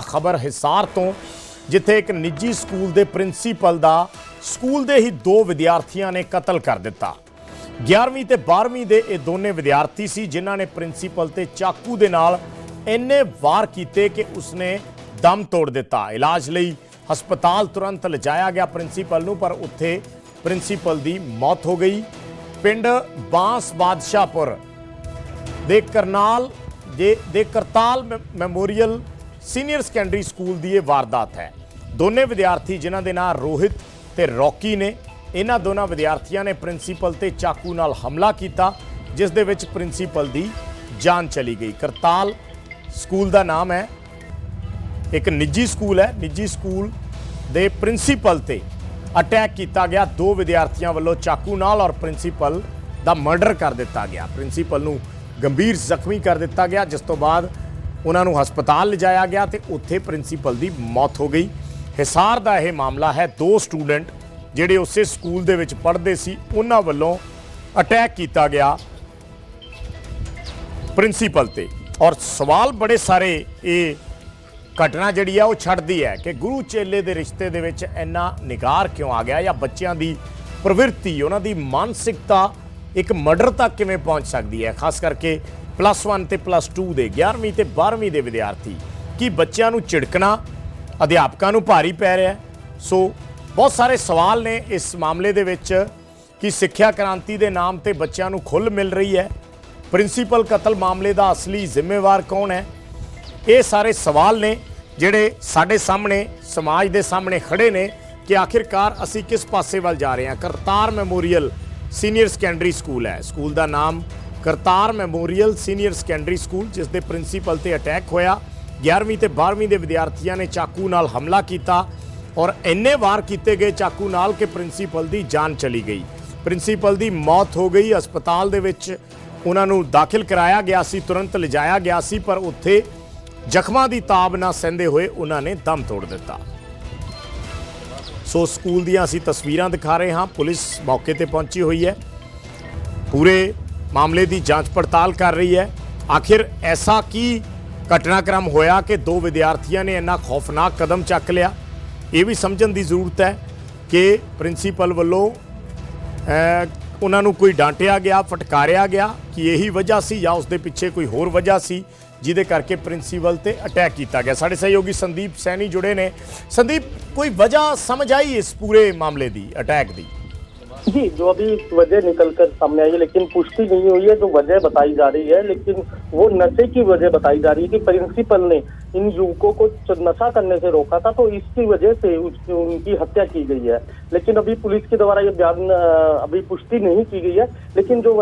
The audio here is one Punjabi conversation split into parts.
ਖਬਰ ਹਿਸਾਰ ਤੋਂ, ਜਿੱਥੇ ਇੱਕ ਨਿੱਜੀ ਸਕੂਲ ਦੇ ਪ੍ਰਿੰਸੀਪਲ ਦਾ ਸਕੂਲ ਦੇ ਹੀ ਦੋ ਵਿਦਿਆਰਥੀਆਂ ਨੇ ਕਤਲ ਕਰ ਦਿੱਤਾ। 11ਵੀਂ ਤੇ 12ਵੀਂ ਦੇ ਇਹ ਦੋਨੇ ਵਿਦਿਆਰਥੀ ਸੀ, ਜਿਨ੍ਹਾਂ ਨੇ ਪ੍ਰਿੰਸੀਪਲ ਤੇ ਚਾਕੂ ਦੇ ਨਾਲ ਇੰਨੇ ਵਾਰ ਕੀਤੇ ਕਿ ਉਸਨੇ ਦਮ ਤੋੜ ਦਿੱਤਾ। ਇਲਾਜ ਲਈ ਹਸਪਤਾਲ ਤੁਰੰਤ ਲਿਜਾਇਆ ਗਿਆ ਪ੍ਰਿੰਸੀਪਲ ਨੂੰ, ਪਰ ਉੱਥੇ ਪ੍ਰਿੰਸੀਪਲ ਦੀ ਮੌਤ ਹੋ ਗਈ। ਪਿੰਡ ਬਾਂਸ ਬਾਦਸ਼ਾਹਪੁਰ ਦੇ ਕਰਨਾਲ, ਦੇ ਦੇ ਕਰਤਾਲ ਮੈ- ਮੈਮੋਰੀਅਲ ਸੀਨੀਅਰ ਸੈਕੰਡਰੀ ਸਕੂਲ ਦੀ ਇਹ ਵਾਰਦਾਤ ਹੈ। ਦੋਨੇ ਵਿਦਿਆਰਥੀ ਜਿਨ੍ਹਾਂ ਦੇ ਨਾਂ ਰੋਹਿਤ ਤੇ ਰੌਕੀ ਨੇ ਇਹਨਾਂ ਦੋਨਾਂ ਵਿਦਿਆਰਥੀਆਂ ਨੇ ਪ੍ਰਿੰਸੀਪਲ ਤੇ ਚਾਕੂ ਨਾਲ ਹਮਲਾ ਕੀਤਾ, ਜਿਸ ਦੇ ਵਿੱਚ ਪ੍ਰਿੰਸੀਪਲ ਦੀ ਜਾਨ ਚਲੀ ਗਈ। ਕਰਤਾਲ ਸਕੂਲ ਦਾ ਨਾਮ ਹੈ। ਇੱਕ ਨਿੱਜੀ ਸਕੂਲ ਹੈ। ਨਿੱਜੀ ਸਕੂਲ ਦੇ ਪ੍ਰਿੰਸੀਪਲ ਤੇ ਅਟੈਕ ਕੀਤਾ ਗਿਆ। ਦੋ ਵਿਦਿਆਰਥੀਆਂ ਵੱਲੋਂ ਚਾਕੂ ਨਾਲ ਔਰ ਪ੍ਰਿੰਸੀਪਲ ਦਾ ਮਰਡਰ ਕਰ ਦਿੱਤਾ ਗਿਆ। ਪ੍ਰਿੰਸੀਪਲ ਨੂੰ ਗੰਭੀਰ ਜ਼ਖਮੀ ਕਰ ਦਿੱਤਾ ਗਿਆ, ਜਿਸ ਤੋਂ ਬਾਅਦ ਉਹਨਾਂ ਨੂੰ ਹਸਪਤਾਲ ਲਿਜਾਇਆ ਗਿਆ ਤੇ ਉੱਥੇ ਪ੍ਰਿੰਸੀਪਲ ਦੀ ਮੌਤ ਹੋ ਗਈ। ਹਿਸਾਰ ਦਾ ਇਹ ਮਾਮਲਾ ਹੈ, ਦੋ ਸਟੂਡੈਂਟ ਜਿਹੜੇ ਉਸੇ ਸਕੂਲ ਦੇ ਵਿੱਚ ਪੜ੍ਹਦੇ ਸੀ, ਉਹਨਾਂ ਵੱਲੋਂ ਅਟੈਕ ਕੀਤਾ ਗਿਆ ਪ੍ਰਿੰਸੀਪਲ ਤੇ। ਔਰ ਸਵਾਲ ਬੜੇ ਸਾਰੇ ਇਹ ਘਟਨਾ ਜਿਹੜੀ ਆ ਉਹ ਛੱਡਦੀ ਹੈ ਕਿ ਗੁਰੂ ਚੇਲੇ ਦੇ ਰਿਸ਼ਤੇ ਦੇ ਵਿੱਚ ਇੰਨਾ ਨਿਗਾਰ ਕਿਉਂ ਆ ਗਿਆ ਜਾਂ ਬੱਚਿਆਂ ਦੀ ਪ੍ਰਵਿਰਤੀ, ਉਹਨਾਂ ਦੀ ਮਾਨਸਿਕਤਾ ਇੱਕ ਮਰਡਰ ਤੱਕ ਕਿਵੇਂ ਪਹੁੰਚ ਸਕਦੀ ਹੈ? ਖਾਸ ਕਰਕੇ ਪਲੱਸ 1 ਤੇ ਪਲੱਸ 2 ਦੇ 11ਵੀਂ ਤੇ 12ਵੀਂ ਦੇ ਵਿਦਿਆਰਥੀ। ਕੀ ਬੱਚਿਆਂ ਨੂੰ ਝਿੜਕਣਾ ਅਧਿਆਪਕਾਂ ਨੂੰ ਭਾਰੀ ਪੈ ਰਿਹਾ ਸੋ ਬਹੁਤ ਸਾਰੇ ਸਵਾਲ ਨੇ ਇਸ ਮਾਮਲੇ ਦੇ ਵਿੱਚ ਕਿ ਸਿੱਖਿਆ ਕ੍ਰਾਂਤੀ ਦੇ ਨਾਮ ਤੇ ਬੱਚਿਆਂ ਨੂੰ ਖੁੱਲ੍ਹ ਮਿਲ ਰਹੀ ਹੈ। ਪ੍ਰਿੰਸੀਪਲ ਕਤਲ ਮਾਮਲੇ ਦਾ ਅਸਲੀ ਜ਼ਿੰਮੇਵਾਰ ਕੌਣ ਹੈ? ਇਹ ਸਾਰੇ ਸਵਾਲ ਨੇ ਜਿਹੜੇ ਸਾਡੇ ਸਾਹਮਣੇ, ਸਮਾਜ ਦੇ ਸਾਹਮਣੇ ਖੜੇ ਨੇ ਕਿ ਆਖਿਰਕਾਰ ਅਸੀਂ ਕਿਸ ਪਾਸੇ ਵੱਲ ਜਾ ਰਹੇ ਹਾਂ। Kartar memorial senior secondary school ਹੈ। ਸਕੂਲ ਦਾ ਨਾਮ Kartar memorial senior secondary school, ਜਿਸ ਦੇ ਪ੍ਰਿੰਸੀਪਲ ਤੇ ਅਟੈਕ ਹੋਇਆ। 11ਵੀਂ ਤੇ 12ਵੀਂ ਦੇ ਵਿਦਿਆਰਥੀਆਂ ਨੇ ਚਾਕੂ ਨਾਲ ਹਮਲਾ ਕੀਤਾ ਔਰ ਇੰਨੇ ਵਾਰ ਕੀਤੇ ਗਏ ਚਾਕੂ ਨਾਲ ਕਿ ਪ੍ਰਿੰਸੀਪਲ ਦੀ ਜਾਨ ਚਲੀ ਗਈ। ਪ੍ਰਿੰਸੀਪਲ ਦੀ ਮੌਤ ਹੋ ਗਈ। ਹਸਪਤਾਲ ਦੇ ਵਿੱਚ ਉਹਨਾਂ ਨੂੰ ਦਾਖਲ ਕਰਾਇਆ ਗਿਆ ਸੀ, ਤੁਰੰਤ ਲਿਜਾਇਆ ਗਿਆ ਸੀ, ਪਰ ਉੱਥੇ ਜ਼ਖਮਾਂ ਦੀ ਤਾਬ ਨਾ ਸਹਿੰਦੇ ਹੋਏ ਉਹਨਾਂ ਨੇ ਦਮ ਤੋੜ ਦਿੱਤਾ। ਸੋ ਸਕੂਲ ਦੀਆਂ ਅਸੀਂ ਤਸਵੀਰਾਂ ਦਿਖਾ ਰਹੇ ਹਾਂ। ਪੁਲਿਸ ਮੌਕੇ ਤੇ ਪਹੁੰਚੀ ਹੋਈ ਹੈ। ਪੂਰੇ ਮਾਮਲੇ ਦੀ ਜਾਂਚ ਪੜਤਾਲ ਕਰ ਰਹੀ ਹੈ। ਆਖਿਰ ਐਸਾ ਕੀ ਘਟਨਾਕ੍ਰਮ ਹੋਇਆ ਕਿ ਦੋ ਵਿਦਿਆਰਥੀਆਂ ਨੇ ਇੰਨਾ ਖੌਫਨਾਕ ਕਦਮ ਚੱਕ ਲਿਆ? ਇਹ ਵੀ ਸਮਝਣ ਦੀ ਜ਼ਰੂਰਤ ਹੈ ਕਿ ਪ੍ਰਿੰਸੀਪਲ ਵੱਲੋਂ ਉਹਨਾਂ ਨੂੰ ਕੋਈ ਡਾਂਟਿਆ ਗਿਆ, ਫਟਕਾਰਿਆ ਗਿਆ ਕਿ ਇਹੀ ਵਜ੍ਹਾ ਸੀ ਜਾਂ ਉਸ ਦੇ ਪਿੱਛੇ ਕੋਈ ਹੋਰ ਵਜ੍ਹਾ ਸੀ, ਜਿਹਦੇ ਕਰਕੇ ਪ੍ਰਿੰਸੀਪਲ ਤੇ ਅਟੈਕ ਕੀਤਾ ਗਿਆ। ਸਾਡੇ ਸਹਿਯੋਗੀ ਸੰਦੀਪ ਸੈਣੀ ਜੁੜੇ ਨੇ। ਸੰਦੀਪ, ਕੋਈ ਵਜ੍ਹਾ ਸਮਝ ਆਈ ਇਸ ਪੂਰੇ ਮਾਮਲੇ ਦੀ, ਅਟੈਕ ਦੀ? जी जो अभी वजह निकल कर सामने आई है लेकिन पुष्टि नहीं हुई है जो वजह बताई जा रही है लेकिन वो नशे की वजह बताई जा रही है कि प्रिंसिपल ने इन युवकों को नशा करने से रोका था तो इसकी वजह से उनकी हत्या की गई है। लेकिन अभी पुलिस के द्वारा ये बयान अभी पुष्टि नहीं की गई है, लेकिन जो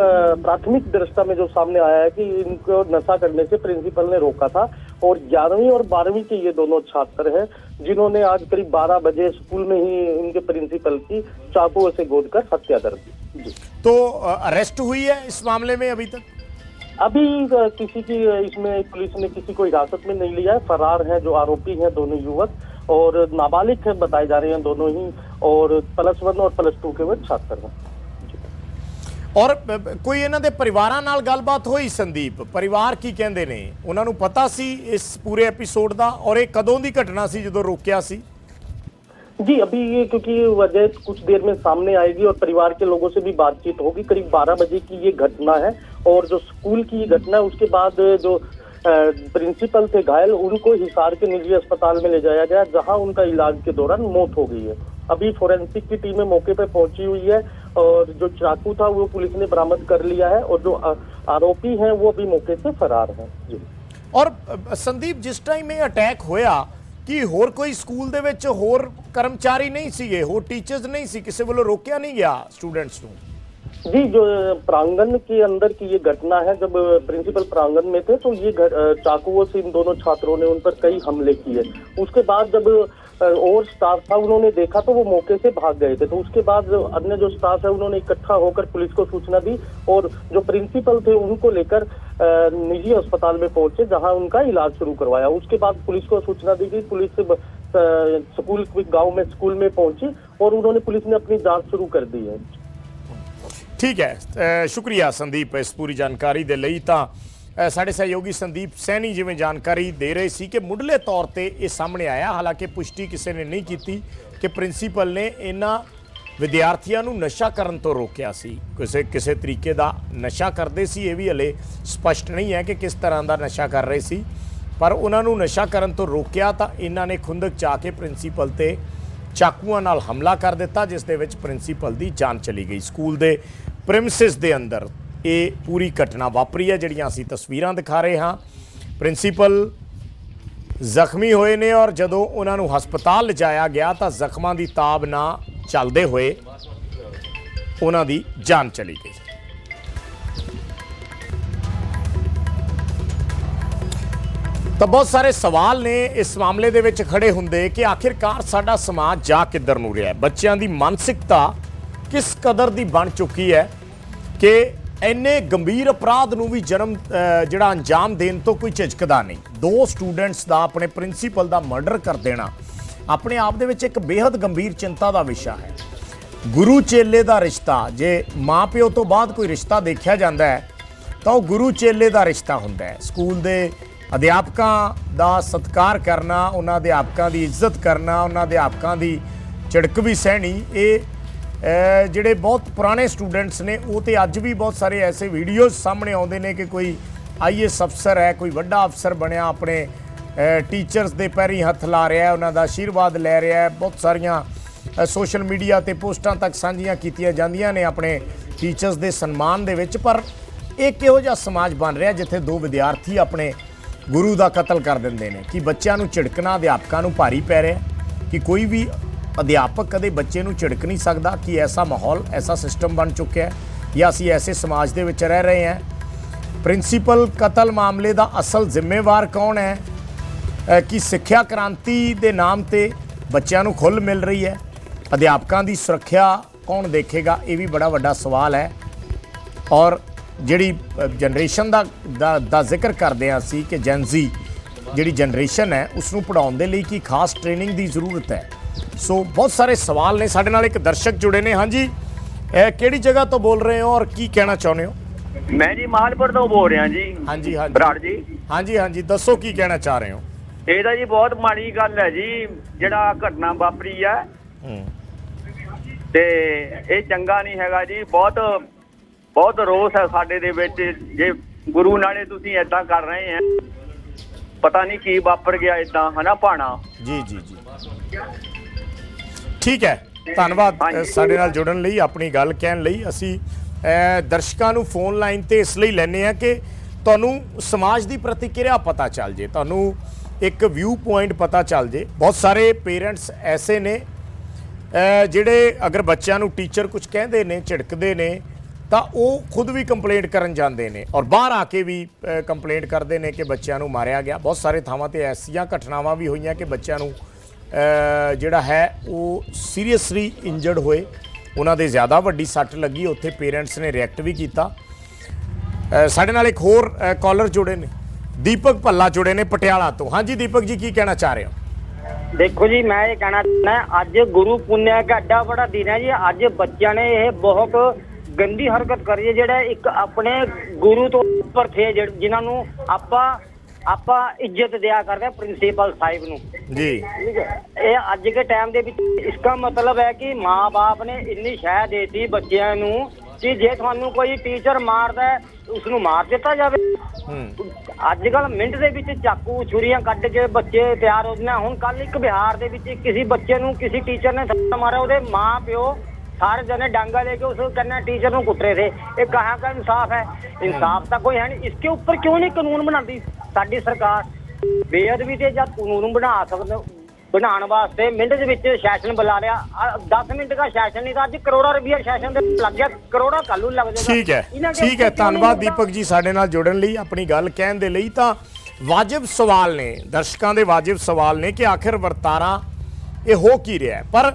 प्राथमिक दृष्टा में जो सामने आया है कि इनको नशा करने से प्रिंसिपल ने रोका था, और ग्यारहवीं और बारहवीं के ये दोनों छात्र हैं, जिन्होंने आज करीब बारह बजे स्कूल में ही उनके प्रिंसिपल की चाकुओं से गोद कर हत्या कर दी। तो अरेस्ट हुई है इस मामले में अभी तक? अभी अ, किसी की अ, इसमें पुलिस ने किसी को हिरासत में नहीं लिया है फरार हैं जो आरोपी हैं दोनों युवक और नाबालिग हैं बताए जा रहे हैं दोनों ही और प्लस वन और प्लस टू के वो छात्र हैं ਔਰ ਬ- ਬ- ਕੋਈ ਇਹਨਾਂ ਦੇ ਪਰਿਵਾਰਾਂ ਨਾਲ ਗੱਲਬਾਤ ਹੋਈ ਸੰਦੀਪ ਪਰਿਵਾਰ ਕੀ ਕਹਿੰਦੇ ਨੇ ਉਹਨਾਂ ਨੂੰ ਪਤਾ ਸੀ ਇਸ ਪੂਰੇ ਐਪੀਸੋਡ ਦਾ ਔਰ ਇਹ ਕਦੋਂ ਦੀ ਘਟਨਾ ਸੀ ਜਦੋਂ ਰੋਕਿਆ ਸੀ जी अभी ये क्योंकि वजह कुछ देर में सामने आएगी और परिवार के लोगों से भी बातचीत होगी करीब 12 बजे की ये घटना है और जो स्कूल की ये घटना है उसके बाद जो प्रिंसिपल थे घायल उनको हिसार के निजी अस्पताल में ले जाया गया जहां उनका इलाज के दौरान मौत हो गई है अभी फोरेंसिक की टीमें मौके पर पहुंची हुई है और जो चाकू था वो पुलिस ने बरामद कर लिया है और जो आ- आरोपी हैं वो अभी मौके से फरार हैं जी ਔਰ ਅ, ਸੰਦੀਪ ਜਿਸ ਟਾਈਮ ਇਹ ਅਟੈਕ ਹੋਇਆ ਕੀ ਹੋਰ ਕੋਈ ਸਕੂਲ ਦੇ ਵਿੱਚ ਹੋਰ ਕਰਮਚਾਰੀ ਨਹੀਂ ਸੀਗੇ ਹੋਰ ਟੀਚਰਸ ਨਹੀਂ ਸੀ ਕਿਸੇ ਵੱਲੋਂ ਰੋਕਿਆ ਨਹੀਂ ਗਿਆ ਸਟੂਡੈਂਟਸ ਨੂੰ जी जो प्रांगण के अंदर की ये घटना है जब प्रिंसिपल प्रांगण में थे तो ये घ- चाकुओं से इन दोनों छात्रों ने उन पर कई हमले किए उसके बाद जब और स्टाफ था उन्होंने देखा तो वो मौके से भाग गए थे तो उसके बाद जो अन्य जो स्टाफ है उन्होंने इकट्ठा होकर पुलिस को सूचना दी और जो प्रिंसिपल थे उनको लेकर अ, निजी अस्पताल में पहुंचे जहां उनका इलाज शुरू करवाया उसके बाद पुलिस को सूचना दी गई पुलिस अ, स्कूल गांव में स्कूल में पहुंची और उन्होंने पुलिस ने अपनी जांच शुरू कर दी है ਠੀਕ ਹੈ ਅ, ਸ਼ੁਕਰੀਆ ਸੰਦੀਪ ਇਸ ਪੂਰੀ ਜਾਣਕਾਰੀ ਦੇ ਲਈ ਤਾਂ ਅ, ਸਾਡੇ ਸਹਿਯੋਗੀ ਸੰਦੀਪ ਸੈਣੀ ਜਿਵੇਂ ਜਾਣਕਾਰੀ ਦੇ ਰਹੇ ਸੀ ਕਿ ਮੁੱਢਲੇ ਤੌਰ ਤੇ ਇਹ ਸਾਹਮਣੇ ਆਇਆ, ਹਾਲਾਂਕਿ ਪੁਸ਼ਟੀ ਕਿਸੇ ਨੇ ਨਹੀਂ ਕੀਤੀ ਕਿ ਪ੍ਰਿੰਸੀਪਲ ਨੇ ਇਹਨਾਂ ਵਿਦਿਆਰਥੀਆਂ ਨੂੰ ਨਸ਼ਾ ਕਰਨ ਤੋਂ ਰੋਕਿਆ ਸੀ। ਕਿਸੇ ਕਿਸੇ ਤਰੀਕੇ ਦਾ ਨਸ਼ਾ ਕਰਦੇ ਸੀ, ਇਹ ਵੀ ਹਲੇ ਸਪਸ਼ਟ ਨਹੀਂ ਹੈ ਕਿ ਕਿਸ ਤਰ੍ਹਾਂ ਦਾ ਨਸ਼ਾ ਕਰ ਰਹੇ ਸੀ। ਪਰ ਉਹਨਾਂ ਨੂੰ ਨਸ਼ਾ ਕਰਨ ਤੋਂ ਰੋਕਿਆ ਤਾਂ ਇਹਨਾਂ ਨੇ ਖੁੰਦਕ ਚਾ ਕੇ ਪ੍ਰਿੰਸੀਪਲ ਤੇ ਚਾਕੂਆਂ ਨਾਲ ਹਮਲਾ ਕਰ ਦਿੱਤਾ, ਜਿਸ ਦੇ ਵਿੱਚ ਪ੍ਰਿੰਸੀਪਲ ਦੀ ਜਾਨ ਚਲੀ ਗਈ। ਸਕੂਲ ਦੇ ਪ੍ਰਿਮਸਿਸ ਦੇ ਅੰਦਰ ਇਹ ਪੂਰੀ ਘਟਨਾ ਵਾਪਰੀ ਹੈ, ਜਿਹੜੀਆਂ ਅਸੀਂ ਤਸਵੀਰਾਂ ਦਿਖਾ ਰਹੇ ਹਾਂ। ਪ੍ਰਿੰਸੀਪਲ ਜ਼ਖਮੀ ਹੋਏ ਨੇ ਔਰ ਜਦੋਂ ਉਹਨਾਂ ਨੂੰ ਹਸਪਤਾਲ ਲਿਜਾਇਆ ਗਿਆ ਤਾਂ ਜ਼ਖਮਾਂ ਦੀ ਤਾਬ ਨਾ ਚੱਲਦੇ ਹੋਏ ਉਹਨਾਂ ਦੀ ਜਾਨ ਚਲੀ ਗਈ। ਤਾਂ ਬਹੁਤ ਸਾਰੇ ਸਵਾਲ ਨੇ ਇਸ ਮਾਮਲੇ ਦੇ ਵਿੱਚ ਖੜੇ ਹੁੰਦੇ ਕਿ ਆਖਿਰਕਾਰ ਸਾਡਾ ਸਮਾਜ ਜਾ ਕਿੱਧਰ ਨੂੰ ਰਿਹਾ ਹੈ? ਬੱਚਿਆਂ ਦੀ ਮਾਨਸਿਕਤਾ ਕਿਸ ਕਦਰ ਦੀ ਬਣ ਚੁੱਕੀ ਹੈ ਕਿ ਇੰਨੇ ਗੰਭੀਰ ਅਪਰਾਧ ਨੂੰ ਵੀ ਜਨਮ ਜਿਹੜਾ ਅੰਜਾਮ ਦੇਣ ਤੋਂ ਕੋਈ ਝਿਜਕਦਾ ਨਹੀਂ। ਦੋ ਸਟੂਡੈਂਟਸ ਦਾ ਆਪਣੇ ਪ੍ਰਿੰਸੀਪਲ ਦਾ ਮਰਡਰ ਕਰ ਦੇਣਾ, ਆਪਣੇ ਆਪ ਦੇ ਵਿੱਚ ਇੱਕ ਬੇहद ਗੰਭੀਰ ਚਿੰਤਾ ਦਾ ਵਿਸ਼ਾ ਹੈ। ਗੁਰੂ ਚੇਲੇ ਦਾ ਰਿਸ਼ਤਾ, ਜੇ ਮਾਪਿਓ ਤੋਂ ਬਾਅਦ ਕੋਈ ਰਿਸ਼ਤਾ ਦੇਖਿਆ ਜਾਂਦਾ ਹੈ, ਤਾਂ ਉਹ ਗੁਰੂ ਚੇਲੇ ਦਾ ਰਿਸ਼ਤਾ ਹੁੰਦਾ ਹੈ। ਸਕੂਲ ਦੇ ਅਧਿਆਪਕਾਂ ਦਾ ਸਤਿਕਾਰ ਕਰਨਾ, ਉਹਨਾਂ ਅਧਿਆਪਕਾਂ ਦੀ ਇੱਜ਼ਤ ਕਰਨਾ, ਉਹਨਾਂ ਅਧਿਆਪਕਾਂ ਦੀ ਝਿੜਕ ਵੀ ਸਹਿਣੀ, ਇਹ ਜਿਹੜੇ ਬਹੁਤ ਪੁਰਾਣੇ ਸਟੂਡੈਂਟਸ ਨੇ, ਉਹ ਤੇ ਅੱਜ ਵੀ ਬਹੁਤ ਸਾਰੇ ਐਸੇ ਵੀਡੀਓਜ਼ ਸਾਹਮਣੇ ਆਉਂਦੇ ਨੇ ਕਿ ਕੋਈ ਆਈਐਸ ਅਫਸਰ ਹੈ, ਕੋਈ ਵੱਡਾ ਅਫਸਰ ਬਣਿਆ, ਆਪਣੇ ਟੀਚਰਸ ਦੇ ਪੈਰੀ ਹੱਥ ਲਾ ਰਿਹਾ ਉਹਨਾਂ ਦਾ ਆਸ਼ੀਰਵਾਦ ਲੈ ਰਿਹਾ ਬਹੁਤ ਸਾਰੀਆਂ ਸੋਸ਼ਲ ਮੀਡੀਆ ਤੇ ਪੋਸਟਾਂ ਤੱਕ ਸਾਂਝੀਆਂ ਕੀਤੀਆਂ ਜਾਂਦੀਆਂ ਨੇ ਆਪਣੇ ਟੀਚਰਸ ਦੇ ਸਨਮਾਨ ਦੇ ਵਿੱਚ, ਪਰ ਇਹ ਕਿਹੋ ਜਿਹਾ ਸਮਾਜ ਬਣ ਰਿਹਾ ਜਿੱਥੇ ਦੋ ਵਿਦਿਆਰਥੀ ਆਪਣੇ ਗੁਰੂ ਦਾ ਕਤਲ ਕਰ ਦਿੰਦੇ ਨੇ? ਕਿ ਬੱਚਿਆਂ ਨੂੰ ਝਿੜਕਣਾ, ਅਧਿਆਪਕਾਂ ਨੂੰ ਭਾਰੀ ਪੈ ਰਿਹਾ ਕਿ ਕੋਈ ਵੀ ਅਧਿਆਪਕ ਕਦੇ ਬੱਚੇ ਨੂੰ ਝਿੜਕ ਨਹੀਂ ਸਕਦਾ ਕਿ ਐਸਾ ਮਾਹੌਲ, ਐਸਾ ਸਿਸਟਮ ਬਣ ਚੁੱਕਿਆ ਹੈ ਜਾਂ ਅਸੀਂ ਐਸੇ ਸਮਾਜ ਦੇ ਵਿੱਚ ਰਹਿ ਰਹੇ ਹਾਂ। ਪ੍ਰਿੰਸੀਪਲ ਕਤਲ ਮਾਮਲੇ ਦਾ ਅਸਲ ਜ਼ਿੰਮੇਵਾਰ ਕੌਣ ਹੈ? ਕਿ ਸਿੱਖਿਆ ਕ੍ਰਾਂਤੀ ਦੇ ਨਾਮ ਤੇ ਬੱਚਿਆਂ ਨੂੰ ਖੁੱਲ੍ਹ ਮਿਲ ਰਹੀ ਹੈ? ਅਧਿਆਪਕਾਂ ਦੀ ਸੁਰੱਖਿਆ ਕੌਣ ਦੇਖੇਗਾ? ਇਹ ਵੀ ਬੜਾ ਵੱਡਾ ਸਵਾਲ ਹੈ। ਔਰ ਜਿਹੜੀ ਜਨਰੇਸ਼ਨ ਦਾ ਦਾ ਦਾ ਜ਼ਿਕਰ ਕਰਦੇ ਹਾਂ ਅਸੀਂ ਕਿ ਜੈਨਜ਼ੀ ਜਿਹੜੀ ਜਨਰੇਸ਼ਨ ਹੈ ਉਸ ਨੂੰ ਪੜਾਉਣ ਦੇ ਲਈ ਕੀ ਖਾਸ ਟ੍ਰੇਨਿੰਗ ਦੀ ਜ਼ਰੂਰਤ ਹੈ? ਸੋ ਬਹੁਤ ਸਾਰੇ ਸਵਾਲ ਨੇ ਸਾਡੇ ਨਾਲ ਇੱਕ ਦਰਸ਼ਕ ਜੁੜੇ ਨੇ। ਹਾਂਜੀ ਇਹ ਕਿਹੜੀ ਜਗ੍ਹਾ ਤੋਂ ਬੋਲ ਰਹੇ ਹੋ ਔਰ ਕੀ ਕਹਿਣਾ ਚਾਹੁੰਦੇ ਹੋ? ਮੈਂ ਜੀ ਮਾਲਪੁਰ ਤੋਂ ਬੋਲ ਰਿਹਾ ਜੀ। ਹਾਂਜੀ ਹਾਂਜੀ। ਬਰਾੜ ਜੀ। ਹਾਂਜੀ ਹਾਂਜੀ ਦੱਸੋ ਕੀ ਕਹਿਣਾ ਚਾਹ ਰਹੇ ਹੋ? ਇਹ ਤਾਂ ਜੀ ਬਹੁਤ ਮਾੜੀ ਗੱਲ ਹੈ ਜੀ ਜਿਹੜਾ ਘਟਨਾ ਵਾਪਰੀ ਹੈ। ਹੂੰ। ਤੇ ਇਹ ਚੰਗਾ ਨਹੀਂ ਹੈਗਾ ਜੀ ਬਹੁਤ ਬਹੁਤ ਰੋਸ ਹੈ ਸਾਡੇ ਦੇ ਵਿੱਚ। ਜੇ ਗੁਰੂ ਨਾਲੇ ਤੁਸੀਂ ਐਦਾਂ ਕਰ ਰਹੇ ਆ ਪਤਾ ਨਹੀਂ ਕੀ ਵਾਪਰ ਗਿਆ ਇਦਾਂ ਹਨਾ ਭਾਣਾ? ਜੀ ਜੀ ਜੀ। ਠੀਕ ਹੈ। ਧੰਨਵਾਦ। ਸਾਡੇ ਨਾਲ ਜੁੜਨ ਲਈ ਆਪਣੀ ਗੱਲ ਕਹਿਣ ਲਈ। ਅਸੀਂ ਦਰਸ਼ਕਾਂ ਨੂੰ ਫੋਨ ਲਾਈਨ ਤੇ ਇਸ ਲਈ ਲੈਨੇ ਆ ਕਿ ਤੁਹਾਨੂੰ ਸਮਾਜ ਦੀ ਪ੍ਰਤੀਕਿਰਿਆ ਪਤਾ ਚੱਲ ਜੇ ਤੁਹਾਨੂੰ ਇੱਕ ਵਿਊ ਪੁਆਇੰਟ ਪਤਾ ਚੱਲ ਜੇ। ਬਹੁਤ ਸਾਰੇ ਪੇਰੈਂਟਸ ਐਸੇ ਨੇ ਜਿਹੜੇ ਅਗਰ ਬੱਚਿਆਂ ਨੂੰ ਟੀਚਰ ਕੁਝ ਕਹਿੰਦੇ ਨੇ ਝਿੜਕਦੇ ਨੇ ਤਾਂ ਉਹ ਖੁਦ ਵੀ ਕੰਪਲੇਂਟ ਕਰਨ ਜਾਂਦੇ ਨੇ। ਔਰ ਬਾਹਰ ਆ ਕੇ ਵੀ ਕੰਪਲੇਂਟ ਕਰਦੇ ਨੇ ਕਿ ਬੱਚਿਆਂ ਨੂੰ ਮਾਰਿਆ ਗਿਆ। ਬਹੁਤ ਸਾਰੇ ਥਾਵਾਂ ਤੇ ਐਸੀਆਂ ਘਟਨਾਵਾਂ ਵੀ ਹੋਈਆਂ ਕਿ ਬੱਚਿਆਂ ਨੂੰ ਜਿਹੜਾ ਹੈ, ਉਹ ਸੀਰੀਅਸਲੀ ਇੰਜਰਡ ਹੋਏ। ਉਹਨਾਂ ਦੇ ਜ਼ਿਆਦਾ ਵੱਡੀ ਸੱਟ ਲੱਗੀ। ਉੱਥੇ ਪੇਰੈਂਟਸ ਨੇ ਰਿਐਕਟ ਵੀ ਕੀਤਾ। ਸਾਡੇ ਨਾਲ ਇੱਕ ਹੋਰ ਕਾਲਰ ਜੁੜੇ ਨੇ। ਦੀਪਕ ਭੱਲਾ ਜੁੜੇ ਨੇ ਪਟਿਆਲਾ ਤੋਂ। ਹਾਂਜੀ, ਦੀਪਕ ਜੀ, ਕੀ ਕਹਿਣਾ ਚਾਹ ਰਹੇ ਹੋ? ਦੇਖੋ ਜੀ, ਮੈਂ ਇਹ ਕਹਿਣਾ ਚਾਹੁੰਦਾ ਅੱਜ ਗੁਰੂ ਪੁੰਨਿਆ ਦਾ ਐਡਾ ਬੜਾ ਦਿਨ ਹੈ ਜੀ। ਅੱਜ ਬੱਚਿਆਂ ਨੇ ਇਹ ਬਹੁਤ ਗੰਦੀ ਹਰਕਤ ਕਰੀ ਹੈ, ਜਿਹੜਾ ਇੱਕ ਆਪਣੇ ਗੁਰੂ ਤੋਂ ਉੱਪਰ ਥੇ ਜਿਹੜ- ਜਿਨ੍ਹਾਂ ਨੂੰ ਆਪਾਂ ਆਪਾਂ ਇੱਜ਼ਤ ਦਿਆ ਕਰਦੇ ਹਾਂ ਪ੍ਰਿੰਸੀਪਲ ਸਾਹਿਬ ਨੂੰ। ਜੀ। ਠੀਕ ਹੈ? ਇਹ ਅੱਜ ਦੇ ਟਾਈਮ ਦੇ ਵਿੱਚ ਇਸका ਮਤਲਬ ਹੈ ਕਿ ਮਾਂ-ਬਾਪ ਨੇ ਇੰਨੀ ਸ਼ਹਿ ਦੇਤੀ ਬੱਚਿਆਂ ਨੂੰ ਕਿ ਜੇ ਤੁਹਾਨੂੰ ਕੋਈ ਟੀਚਰ ਮਾਰਦਾ ਉਸ ਨੂੰ ਮਾਰ ਦਿੱਤਾ ਜਾਵੇ। ਅੱਜ ਕੱਲ ਮਿੰਟ ਦੇ ਵਿੱਚ ਚਾਕੂ ਛੁਰੀਆਂ ਕੱਢ ਕੇ ਬੱਚੇ ਤਿਆਰ ਹੋ ਜਾਂਦੇ ਆ। ਹੁਣ ਕੱਲ ਇੱਕ ਬਿਹਾਰ ਦੇ ਵਿੱਚ ਕਿਸੇ ਬੱਚੇ ਨੂੰ ਕਿਸੇ ਟੀਚਰ ਨੇ ਥੱਪੜ ਮਾਰਿਆ ਉਹਦੇ ਮਾਂ ਪਿਓ ਸਾਰੇ ਜਣੇ ਡਾਂਗਾ लेके उस करना टीचर ਨੂੰ ਕੁੱਟ ਰਹੇ थे ਇਹ ਕਹਾਂ का इंसाफ है इंसाफ ਤਾਂ ਕੋਈ ਹੈ ਨਹੀਂ ਇਸਕੇ ਉੱਪਰ ਕਿਉਂ ਨਹੀਂ ਕਾਨੂੰਨ ਬਣਾਉਂਦੀ ਸਾਡੀ ਸਰਕਾਰ ਬੇਅਦਬੀ ਤੇ ਜਦ ਕਾਨੂੰਨ ਬਣਾ ਸਕਦੇ ਬਣਾਉਣ ਵਾਸਤੇ ਮਿੰਟ ਦੇ ਵਿੱਚ ਸੈਸ਼ਨ ਬੁਲਾ ਲਿਆ 10 ਮਿੰਟ ਦਾ ਸੈਸ਼ਨ ਨਹੀਂ ਤਾਂ ਅੱਜ ਕਰੋੜਾਂ ਰੁਪਏ ਸੈਸ਼ਨ ਦੇ ਲੱਗ ਗਿਆ ਕਰੋੜਾਂ ਕੱਲੂ ਲੱਗ ਜਾਏਗਾ ਠੀਕ ਹੈ ਇਹਨਾਂ ਦੇ ਠੀਕ ਹੈ ਉੱਪਰ ਕਿਉਂ ਨਹੀਂ ਧੰਨਵਾਦ ਹੁੰਦਾ? ਦੀਪਕ ਜੀ ਸਾਡੇ ਨਾਲ ਜੁੜਨ ਲਈ ਆਪਣੀ ਗੱਲ ਕਹਿਣ ਦੇ ਲਈ ਤਾਂ ਵਾਜਿਬ ਸਵਾਲ ਨੇ ਦਰਸ਼ਕਾਂ ਦੇ ਵਾਜਿਬ ਸਵਾਲ ਨੇ ਕਿ ਆਖਿਰ ਵਰਤਾਰਾ ਇਹ ਹੋ ਕੀ ਰਿਹਾ ਹੈ ਪਰ